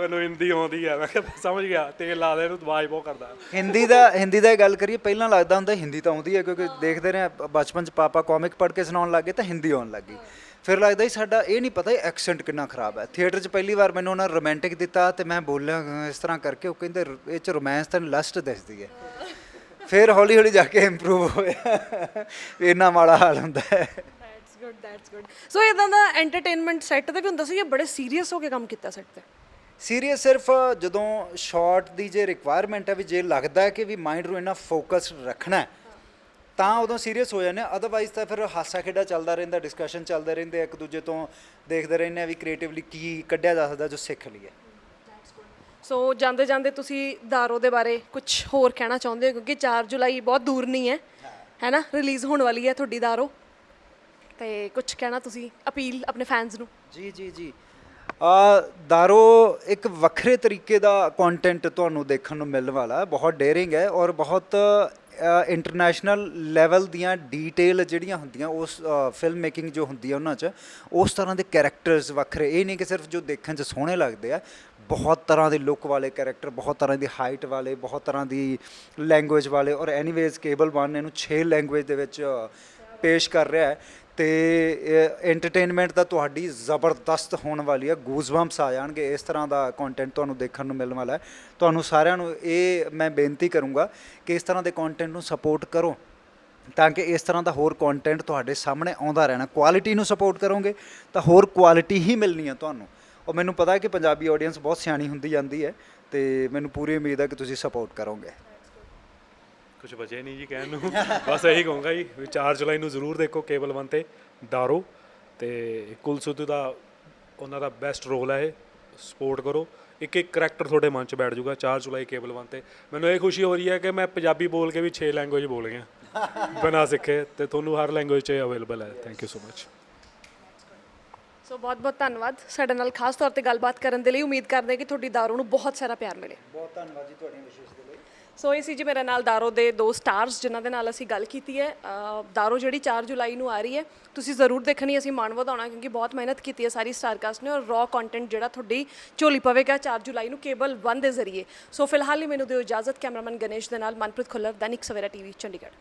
S3: ਮੈਨੂੰ ਹਿੰਦੀ ਆਉਂਦੀ ਹੈ। ਮੈਂ ਕਿਹਾ ਸਮਝ ਗਿਆ ਤੇਲ ਲਾ ਦੇ ਇਹਨੂੰ ਆਵਾਜ਼ ਬਹੁਤ ਕਰਦਾ।
S2: ਹਿੰਦੀ ਦਾ ਹਿੰਦੀ ਦਾ ਗੱਲ ਕਰੀਏ ਪਹਿਲਾਂ ਲੱਗਦਾ ਹੁੰਦਾ ਹਿੰਦੀ ਤਾਂ ਆਉਂਦੀ ਹੈ ਕਿਉਂਕਿ ਦੇਖਦੇ ਰਹੇ ਹਾਂ, ਬਚਪਨ 'ਚ ਪਾਪਾ ਕਾਮਿਕ ਪੜ੍ਹ ਕੇ ਸੁਣਾਉਣ ਲੱਗੇ ਤਾਂ ਹਿੰਦੀ ਆਉਣ ਲੱਗੀ ਫਿਰ ਲੱਗਦਾ ਸੀ ਸਾਡਾ ਇਹ ਨਹੀਂ ਪਤਾ ਐਕਸੈਂਟ ਕਿੰਨਾ ਖਰਾਬ ਹੈ। ਥੀਏਟਰ 'ਚ ਪਹਿਲੀ ਵਾਰ ਮੈਨੂੰ ਉਹਨਾਂ ਰੋਮਾਂਟਿਕ ਦਿੱਤਾ ਤੇ ਮੈਂ ਬੋਲਿਆ ਇਸ ਤਰ੍ਹਾਂ ਕਰਕੇ ਉਹ ਕਹਿੰਦੇ ਇਹ 'ਚ ਰੋਮਾਂਸ ਤਾਂ ਲਸਟ ਦਿਸਦੀ ਹੈ। ਫਿਰ ਹੌਲੀ ਹੌਲੀ ਜਾ ਕੇ ਇੰਪਰੂਵ ਹੋਇਆ। ਵੀ ਇੰਨਾ ਮਾੜਾ ਹਾਲ ਹੁੰਦਾ ਹੈ।
S1: That's good that's good so ਇਦਾਂ ਦਾ ਐਂਟਰਟੇਨਮੈਂਟ ਸੈੱਟ ਤੇ ਵੀ ਹੁੰਦਾ ਸੀ ਇਹ ਬੜੇ ਸੀਰੀਅਸ ਹੋ ਕੇ ਕੰਮ ਕੀਤਾ ਸੈੱਟ ਤੇ?
S2: ਸੀਰੀਅਸ ਸਿਰਫ ਜਦੋਂ ਸ਼ਾਰਟ ਦੀ ਜੇ ਰਿਕੁਆਇਰਮੈਂਟ ਹੈ ਵੀ ਜੇ ਲੱਗਦਾ ਹੈ ਕਿ ਵੀ ਮਾਈਂਡ ਨੂੰ ਇੰਨਾ ਫੋਕਸ ਰੱਖਣਾ ਹੈ, ਤਾਂ ਉਦੋਂ ਸੀਰੀਅਸ ਹੋ ਜਾਂਦੇ ਅਦਰਵਾਈਜ਼ ਤਾਂ ਫਿਰ ਹਾਸਾ ਖੇਡਾ ਚੱਲਦਾ ਰਹਿੰਦਾ ਡਿਸਕਸ਼ਨ ਚੱਲਦੇ ਰਹਿੰਦੇ ਆ, ਇੱਕ ਦੂਜੇ ਤੋਂ ਦੇਖਦੇ ਰਹਿੰਦੇ ਆ ਵੀ ਕ੍ਰੀਏਟਿਵਲੀ ਕੀ ਕੱਢਿਆ ਜਾ ਸਕਦਾ ਜੋ ਸਿੱਖ ਲਈਏ।
S1: ਸੋ ਜਾਂਦੇ ਜਾਂਦੇ ਤੁਸੀਂ ਦਾਰੋ ਦੇ ਬਾਰੇ ਕੁਝ ਹੋਰ ਕਹਿਣਾ ਚਾਹੁੰਦੇ ਹੋ? ਕਿਉਂਕਿ 4 ਜੁਲਾਈ ਬਹੁਤ ਦੂਰ ਨਹੀਂ ਹੈ। ਹੈ ਨਾ ਰਿਲੀਜ਼ ਹੋਣ ਵਾਲੀ ਹੈ ਤੁਹਾਡੀ ਦਾਰੋ। ਤੇ ਕੁਝ ਕਹਿਣਾ ਤੁਸੀਂ ਅਪੀਲ ਆਪਣੇ ਫੈਨਸ ਨੂੰ?
S2: ਜੀ ਜੀ ਜੀ। ਆ ਦਾਰੋ ਇੱਕ ਵੱਖਰੇ ਤਰੀਕੇ ਦਾ ਕੰਟੈਂਟ ਤੁਹਾਨੂੰ ਦੇਖਣ ਨੂੰ ਮਿਲਣ ਵਾਲਾ ਹੈ। ਬਹੁਤ ਡੇਅਰਿੰਗ ਹੈ ਔਰ ਬਹੁਤ ਇੰਟਰਨੈਸ਼ਨਲ ਲੈਵਲ ਦੀਆਂ ਡੀਟੇਲ ਜਿਹੜੀਆਂ ਹੁੰਦੀਆਂ, ਉਸ ਫਿਲਮ ਮੇਕਿੰਗ ਜੋ ਹੁੰਦੀ ਹੈ ਉਹਨਾਂ 'ਚ, ਉਸ ਤਰ੍ਹਾਂ ਦੇ ਕੈਰੈਕਟਰਸ ਵੱਖਰੇ। ਇਹ ਨਹੀਂ ਕਿ ਸਿਰਫ ਜੋ ਦੇਖਣ 'ਚ ਸੋਹਣੇ ਲੱਗਦੇ ਆ ਬਹੁਤ ਤਰ੍ਹਾਂ ਦੇ ਲੁੱਕ ਵਾਲੇ ਕੈਰੈਕਟਰ ਬਹੁਤ ਤਰ੍ਹਾਂ ਦੀ ਹਾਈਟ ਵਾਲੇ, ਬਹੁਤ ਤਰ੍ਹਾਂ ਦੀ ਲੈਂਗੁਏਜ ਵਾਲੇ ਔਰ ਐਨੀਵੇਜ਼ ਕੇਬਲ ਵਨ ਇਹਨੂੰ 6 ਲੈਂਗੁਏਜ ਦੇ ਵਿੱਚ ਪੇਸ਼ ਕਰ ਰਿਹਾ ਹੈ। ਤੇ ਐਂਟਰਟੇਨਮੈਂਟ ਦਾ ਤੁਹਾਡੀ ਜ਼ਬਰਦਸਤ ਹੋਣ ਵਾਲੀ ਹੈ ਗੂਜ਼ਬੰਪਸ ਆ ਜਾਣਗੇ, ਇਸ ਤਰ੍ਹਾਂ ਦਾ ਕੰਟੈਂਟ ਤੁਹਾਨੂੰ ਦੇਖਣ ਨੂੰ ਮਿਲਣ ਵਾਲਾ ਹੈ। ਤੁਹਾਨੂੰ ਸਾਰਿਆਂ ਨੂੰ ਇਹ ਮੈਂ ਬੇਨਤੀ ਕਰੂੰਗਾ ਕਿ ਇਸ ਤਰ੍ਹਾਂ ਦੇ ਕੰਟੈਂਟ ਨੂੰ ਸਪੋਰਟ ਕਰੋ, ਤਾਂ ਕਿ ਇਸ ਤਰ੍ਹਾਂ ਦਾ ਹੋਰ ਕੰਟੈਂਟ ਤੁਹਾਡੇ ਸਾਹਮਣੇ ਆਉਂਦਾ ਰਹਿਣਾ। ਕੁਆਲਿਟੀ ਨੂੰ ਸਪੋਰਟ ਕਰੋਗੇ, ਤਾਂ ਹੋਰ ਕੁਆਲਿਟੀ ਹੀ ਮਿਲਣੀ ਹੈ ਤੁਹਾਨੂੰ। ਔਰ ਮੈਨੂੰ ਪਤਾ ਹੈ ਕਿ ਪੰਜਾਬੀ ਆਡੀਅנס ਬਹੁਤ ਸਿਆਣੀ ਹੁੰਦੀ ਜਾਂਦੀ ਹੈ ਤੇ ਮੈਨੂੰ ਪੂਰੀ ਉਮੀਦ ਹੈ ਕਿ ਤੁਸੀਂ ਸਪੋਰਟ ਕਰੋਗੇ।
S3: ਕੁਝ ਬਚੇ ਨਹੀਂ ਜੀ ਕਹਿਣ ਨੂੰ। ਬਸ ਇਹੀ ਕਹੂੰਗਾ ਜੀ, ਵੀ 4 ਜੁਲਾਈ ਨੂੰ ਜ਼ਰੂਰ ਦੇਖੋ ਕੇਬਲ 1 ਤੇ, ਦਾਰੋ ਤੇ ਕੁਲ ਦਾ ਉਹਨਾਂ ਦਾ ਬੈਸਟ ਰੋਲ ਹੈ ਇਹ ਸਪੋਰਟ ਕਰੋ। ਇੱਕ ਇੱਕ ਕਰੈਕਟਰ ਤੁਹਾਡੇ ਮਨ 'ਚ ਬੈਠ ਜਾਊਗਾ 4 ਜੁਲਾਈ ਕੇਬਲ 1 ਤੇ। ਮੈਨੂੰ ਇਹ ਖੁਸ਼ੀ ਹੋ ਰਹੀ ਹੈ ਕਿ ਮੈਂ ਪੰਜਾਬੀ ਬੋਲ ਕੇ ਵੀ 6 ਲੈਂਗੁਏਜ ਬੋਲ ਗਿਆ। ਬਣਾ ਸਿੱਖੇ ਤੇ ਤੁਹਾਨੂੰ ਹਰ ਲੈਂਗੁਏਜ 'ਚ ਅਵੇਲੇਬਲ ਹੈ। Thank you so much
S1: so ਬਹੁਤ ਬਹੁਤ ਧੰਨਵਾਦ ਸਾਡੇ ਨਾਲ ਖਾਸ ਤੌਰ ਤੇ ਗੱਲਬਾਤ ਕਰਨ ਦੇ ਲਈ। ਉਮੀਦ ਕਰਦੇ ਹਾਂ ਕਿ ਤੁਹਾਡੀ ਦਾਰੋ ਨੂੰ ਬਹੁਤ ਸਾਰਾ ਪਿਆਰ ਮਿਲੇ।
S2: ਬਹੁਤ ਧੰਨਵਾਦ ਜੀ ਤੁਹਾਡੀਆਂ ਵਿਸ਼ੇਸ਼ ਦੇ ਲਈ।
S1: ਸੋ ਇਹ ਸੀ ਜੀ ਮੇਰੇ ਨਾਲ ਦਾਰੋ ਦੇ ਦੋ ਸਟਾਰਸ ਜਿਨ੍ਹਾਂ ਦੇ ਨਾਲ ਅਸੀਂ ਗੱਲ ਕੀਤੀ ਹੈ। ਦਾਰੋ ਜਿਹੜੀ 4 ਜੁਲਾਈ ਨੂੰ ਆ ਰਹੀ ਹੈ ਤੁਸੀਂ ਜ਼ਰੂਰ ਦੇਖਣੀ ਅਸੀਂ ਮਾਣ ਵਧਾਉਣਾ ਕਿਉਂਕਿ ਬਹੁਤ ਮਿਹਨਤ ਕੀਤੀ ਹੈ ਸਾਰੀ ਸਟਾਰਕਾਸਟ ਨੇ ਔਰ ਰॉ ਕੰਟੈਂਟ ਜਿਹੜਾ ਤੁਹਾਡੀ ਝੋਲੀ ਪਵੇਗਾ 4 ਜੁਲਾਈ ਨੂੰ ਕੇਬਲ 1 ਦੇ ਜ਼ਰੀਏ। ਸੋ ਫਿਲਹਾਲ ਲਈ ਮੈਨੂੰ ਦਿਓ ਇਜਾਜ਼ਤ ਕੈਮਰਾਮੈਨ ਗਣੇਸ਼ ਦੇ ਨਾਲ ਮਨਪ੍ਰੀਤ ਖੁੱਲਰ ਦੈਨਿਕ ਸਵੇਰਾ ਟੀਵੀ ਚੰਡੀਗੜ੍ਹ।